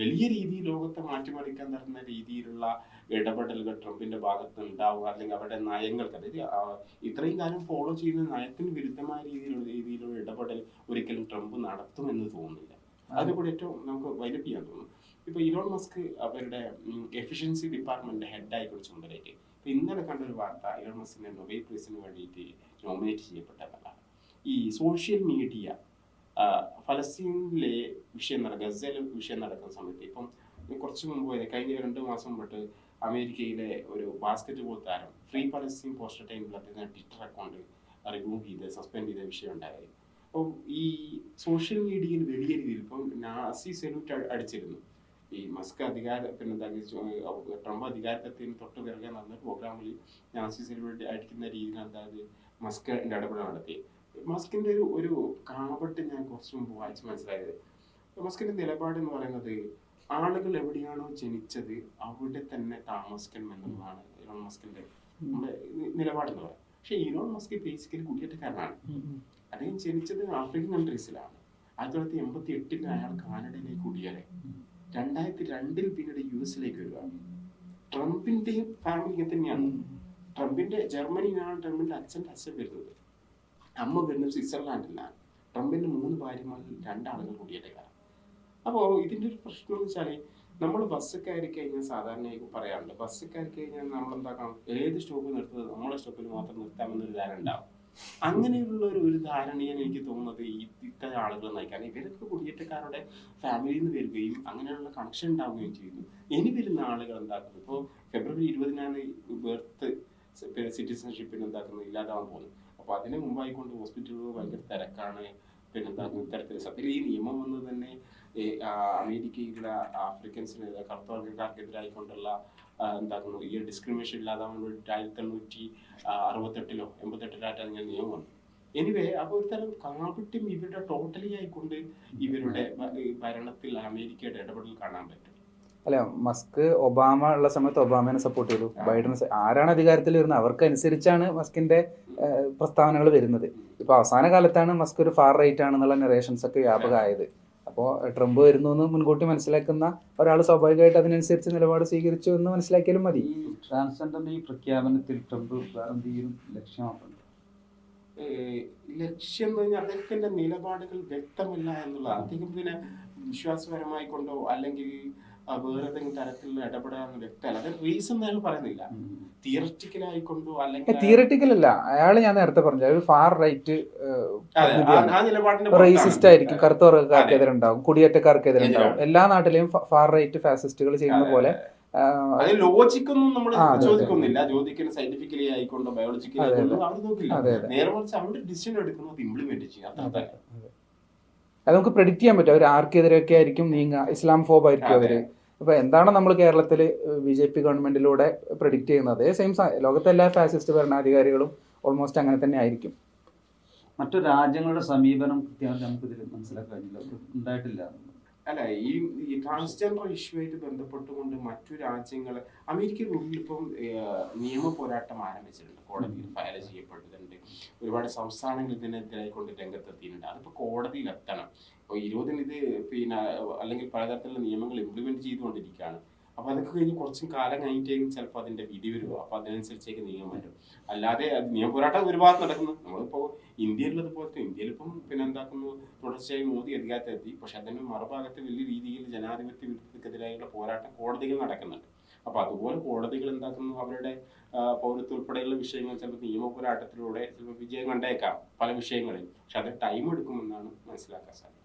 വലിയ രീതിയിൽ ലോകത്തെ മാറ്റിമറിക്കാൻ തരുന്ന രീതിയിലുള്ള ഇടപെടലുകൾ ട്രംപിന്റെ ഭാഗത്ത് ഉണ്ടാവുക അല്ലെങ്കിൽ അവരുടെ നയങ്ങൾക്ക് അതായത് ഇത്രയും കാലം ഫോളോ ചെയ്യുന്ന നയത്തിന് വിരുദ്ധമായ രീതിയിലുള്ള രീതിയിലുള്ള ഇടപെടൽ ഒരിക്കലും ട്രംപ് നടത്തുമെന്ന് തോന്നുന്നില്ല. അതിനെക്കൂടി കൂടി ഏറ്റവും നമുക്ക് വൈലപ്പ് ചെയ്യാൻ തോന്നുന്നു ഇപ്പൊ ഇലോൺ മസ്ക് അവരുടെ എഫിഷ്യൻസി ഡിപ്പാർട്ട്മെന്റ് ഹെഡായി ഇപ്പൊ ഇന്നലെ കണ്ടൊരു വാർത്ത ഇലോൺ മസ്കിന്റെ നൊബേൽ പ്രൈസിന് വേണ്ടിയിട്ട് നോമിനേറ്റ് ചെയ്യപ്പെട്ടതല്ല ഈ സോഷ്യൽ മീഡിയ ഫലസ്തീനിലെ വിഷയം നടക്കുക ഗസയിലെ വിഷയം നടക്കുന്ന സമയത്ത് ഇപ്പം കുറച്ച് മുമ്പ് കഴിഞ്ഞ രണ്ട് മാസം തൊട്ട് അമേരിക്കയിലെ ഒരു ബാസ്കറ്റ് ബോൾ താരം ഫ്രീ പലസ്തീൻ പോസ്റ്റർ ടൈമിൽ അദ്ദേഹം ട്വിറ്റർ അക്കൗണ്ട് റിമൂവ് ചെയ്ത് സസ്പെൻഡ് ചെയ്ത വിഷയം ഉണ്ടായി. അപ്പോൾ ഈ സോഷ്യൽ മീഡിയയിൽ വലിയ രീതിയിൽ ഇപ്പം നാസി സെലൂട്ട് അടിച്ചിരുന്നു. ഈ മസ്ക് അധികാര പിന്നെ ട്രംപ് അധികാരത്തിന് തൊട്ട് പിറകെ നടന്ന പ്രോഗ്രാമിൽ നാസി സെലൂട്ട് അടിക്കുന്ന രീതിയിൽ അതായത് മസ്ക് ഇടപെടൽ നടത്തി. മസ്കിന്റെ ഒരു ഒരു കാപട്ട് ഞാൻ കുറച്ച് മുമ്പ് വായിച്ച് മനസ്സിലായത്. മസ്കിന്റെ നിലപാട് എന്ന് പറയുന്നത് ആളുകൾ എവിടെയാണോ ജനിച്ചത് അവിടെ തന്നെ താമസിക്കണം എന്നുള്ളതാണ് ഇലോൺ മസ്കിന്റെ നിലപാട് എന്ന് നിലപാടെന്ന് പറയുന്നത്. പക്ഷെ ഇലോൺ മസ്ക് ബേസിക്കലി കുടിയേറ്റക്കാരനാണ്. അദ്ദേഹം ജനിച്ചത് ആഫ്രിക്കൻ കൺട്രീസിലാണ് ആയിരത്തി തൊള്ളായിരത്തി എൺപത്തി എട്ടിൽ അയാൾ കാനഡയിലേക്ക് കുടിയേറി. രണ്ടായിരത്തി രണ്ടിൽ പിന്നീട് യു എസിലേക്ക് വരിക. ട്രംപിന്റെ ഫാമിലി ഇങ്ങനെ തന്നെയാണ്. ട്രംപിന്റെ ജർമ്മനിയിലാണ് ട്രംപിന്റെ അച്ഛന്റെ അച്ഛൻ വരുന്നത്. അമ്മ വരുന്നത് സ്വിറ്റ്സർലാൻഡിലാണ്. ട്രംപിന് മൂന്ന് ഭാര്യമാരിൽ രണ്ടാളുകൾ കുടിയേറ്റക്കാരാണ് അപ്പോൾ ഇതിന്റെ ഒരു പ്രശ്നം എന്ന് വെച്ചാൽ നമ്മൾ ബസ് കയറി കഴിഞ്ഞാൽ സാധാരണയായി പറയാറുണ്ട് ബസ് കയറി കഴിഞ്ഞാൽ നമ്മൾ എന്താ കാണും ഏത് സ്റ്റോപ്പ് നിർത്തുന്നത്? നമ്മളെ സ്റ്റോപ്പിൽ മാത്രം നിർത്താമെന്നൊരു ധാരണ ഉണ്ടാവും. അങ്ങനെയുള്ള ഒരു ഒരു ധാരണയാണ് എനിക്ക് തോന്നുന്നത് ഈ ഇത്തരം ആളുകൾ നയിക്കാൻ. ഇവരൊക്കെ കുടിയേറ്റക്കാരുടെ ഫാമിലിയിൽ നിന്ന് വരികയും അങ്ങനെയുള്ള കണക്ഷൻ ഉണ്ടാവുകയും ചെയ്യുന്നു. ഇനി വരുന്ന ആളുകൾ എന്താക്കുന്നു ഇപ്പോൾ ഫെബ്രുവരി ഇരുപതിനാണ് ബർത്ത് സിറ്റിസൺഷിപ്പിന് എന്താക്കുന്നത് ഇല്ലാതാവാൻ പോകുന്നത്. അപ്പോൾ അതിന് മുമ്പായിക്കൊണ്ട് ഹോസ്പിറ്റലുകൾ ഭയങ്കര തിരക്കാണ്. പിന്നെ എന്താ ഇത്തരത്തിൽ സത്യത്തിൽ ഈ നിയമം വന്ന് തന്നെ അമേരിക്കയിലെ ആഫ്രിക്കൻസിന് കറുത്തവർഗക്കാർക്കെതിരായിക്കൊണ്ടുള്ള എന്താക്കുന്നു ഈ ഡിസ്ക്രിമിനേഷൻ ഇല്ലാതാവാൻ വേണ്ടിയിട്ട് ആയിരത്തി തൊണ്ണൂറ്റി ആ, അറുപത്തെട്ടിലോ എൺപത്തെട്ടിലായിട്ടാണ് ഞാൻ നിയമം വന്നത് എനിവേ അപ്പോൾ ഒരു തരം കാപട്യം ഇവരുടെ ടോട്ടലി ആയിക്കൊണ്ട് ഇവരുടെ ഭരണത്തിൽ അമേരിക്കയുടെ ഇടപെടൽ കാണാൻ പറ്റും. അല്ല മസ്ക് ഒബാമ ഉള്ള സമയത്ത് ഒബാമനെ സപ്പോർട്ട് ചെയ്തു. ബൈഡൻ ആരാണ് അധികാരത്തിൽ വരുന്നത് അവർക്ക് അനുസരിച്ചാണ് മസ്കിന്റെ പ്രസ്താവനകൾ വരുന്നത്. ഇപ്പോൾ അവസാന കാലത്താണ് മസ്ക് ഒരു ഫാർ റൈറ്റ് ആണെന്നുള്ള നറേഷൻസ് ഒക്കെ വ്യാപകമായത്. അപ്പോൾ ട്രംപ് വരുന്നു എന്ന് മുൻകൂട്ടി മനസ്സിലാക്കുന്ന ഒരാൾ സ്വാഭാവികമായിട്ട് അതിനനുസരിച്ച് നിലപാട് സ്വീകരിച്ചു എന്ന് മനസ്സിലാക്കിയാലും മതി. ട്രാൻസ്ജെൻഡറിന്റെ ഈ പ്രഖ്യാപനത്തിൽ ട്രംപ് വേറെ എന്തെങ്കിലും ലക്ഷ്യമാക്കുന്നുണ്ട് ഏഹ് ലക്ഷ്യം എന്ന് പറഞ്ഞാൽ അദ്ദേഹത്തിന്റെ നിലപാടുകൾ വ്യക്തമല്ല എന്നുള്ളതാണ് അദ്ദേഹം പിന്നെ വിശ്വാസപരമായി കൊണ്ടോ അല്ലെങ്കിൽ ആ, വേറെ തരത്തിലുള്ള ഇടപെടാൻ വ്യക്തമല്ല. അത് റീസൺ അയാൾ പറയുന്നില്ല. തിയററ്റിക്കലായിക്കൊണ്ടോ അല്ലെങ്കിൽ തിയറട്ടിക്കൽ അല്ല അയാൾ ഞാൻ നേരത്തെ പറഞ്ഞു. ഒരു ഫാർ റൈറ്റ് റേസിസ്റ്റ് ആയിരിക്കും. കറുത്ത വർഗക്കാർക്കെതിരെ ഉണ്ടാവും കുടിയേറ്റക്കാർക്കെതിരെ ഉണ്ടാവും. എല്ലാ നാട്ടിലെയും ഫാർ റൈറ്റ് ഫാസിസ്റ്റുകൾ ചെയ്യുന്ന പോലെ അതിന് അത് ലോജിക്കൊന്നും നമ്മൾ. ചോദിക്കുന്നില്ല. ചോദിക്കുന്ന സയന്റിഫിക്കലി ആയിക്കൊണ്ടോ ബയോളജിക്കലി ആയിക്കൊണ്ടോ അവർ നോക്കില്ല. നേരെ മറിച്ച് അവരുടെ ഡിസിഷൻ എടുക്കുന്നത് ഇംപ്ലിമെന്റ് ചെയ്യും അത്ര തന്നെ അത്. നമുക്ക് പ്രെഡിക്റ്റ് ചെയ്യാൻ പറ്റും. അവർ ആർക്കെതിരെയൊക്കെ ആയിരിക്കും നീങ്ങുക. ഇസ്ലാം ഫോബ് ആയിരിക്കും. അവർ. ഇപ്പൊ എന്താണ് നമ്മൾ കേരളത്തിൽ ബി ജെ പി ഗവൺമെന്റിലൂടെ പ്രെഡിക്റ്റ് ചെയ്യുന്നത്? അതേ സെയിം ലോകത്തെ എല്ലാ ഫാസിസ്റ്റ് ഭരണാധികാരികളും ഓൾമോസ്റ്റ് അങ്ങനെ തന്നെ ആയിരിക്കും. മറ്റു രാജ്യങ്ങളുടെ സമീപനം കൃത്യമായിട്ട് നമുക്കിതിൽ മനസ്സിലാക്കാൻ ഉണ്ടായിട്ടില്ല. അല്ല ഈ ഈ ട്രാൻസ്ജെൻഡർ ഇഷ്യൂ ആയിട്ട് ബന്ധപ്പെട്ടുകൊണ്ട് മറ്റു രാജ്യങ്ങൾ അമേരിക്കയുടെ ഉള്ളിൽ ഇപ്പം നിയമ പോരാട്ടം ആരംഭിച്ചിട്ടുണ്ട്. കോടതിയിൽ ഫയൽ ചെയ്യപ്പെട്ടിട്ടുണ്ട്. ഒരുപാട് സംസ്ഥാനങ്ങൾ ഇതിനെതിരായിക്കൊണ്ട് രംഗത്തെത്തിയിട്ടുണ്ട്. അതിപ്പോൾ കോടതിയിൽ എത്തണം. ഇപ്പോൾ ഇരുപതിന് ഇത് പിന്നെ അല്ലെങ്കിൽ പലതരത്തിലുള്ള നിയമങ്ങൾ ഇംപ്ലിമെന്റ് ചെയ്തുകൊണ്ടിരിക്കുകയാണ്. അപ്പോൾ അതൊക്കെ കഴിഞ്ഞ് കുറച്ചും കാലം കഴിഞ്ഞിട്ടേക്കും ചിലപ്പോൾ അതിന്റെ വിധി വരുമോ അപ്പോൾ അതിനനുസരിച്ചേക്ക് നീങ്ങാൻ പറ്റും അല്ലാതെ നിയമ പോരാട്ടം ഒരുപാട് നടക്കുന്നു. നമ്മളിപ്പോൾ ഇന്ത്യയിലുള്ളത് പോലത്തെ ഇന്ത്യയിലിപ്പം പിന്നെ എന്താക്കുന്നു? തുടർച്ചയായി മോദി അധികാരത്തിലെത്തി. പക്ഷെ അതിന്റെ മറുഭാഗത്ത് വലിയ രീതിയിൽ ജനാധിപത്യ വിരുദ്ധക്കെതിരായുള്ള പോരാട്ടം കോടതികൾ നടക്കുന്നുണ്ട്. അപ്പൊ അതുപോലെ കോടതികൾ എന്താക്കുന്നു? അവരുടെ പൗരത്വം ഉൾപ്പെടെയുള്ള വിഷയങ്ങൾ ചിലപ്പോൾ നിയമ പോരാട്ടത്തിലൂടെ ചിലപ്പോൾ വിജയം കണ്ടേക്കാം പല വിഷയങ്ങളിൽ. പക്ഷെ അത് ടൈം എടുക്കുമെന്നാണ് മനസ്സിലാക്കാൻ സാധിക്കുന്നത്.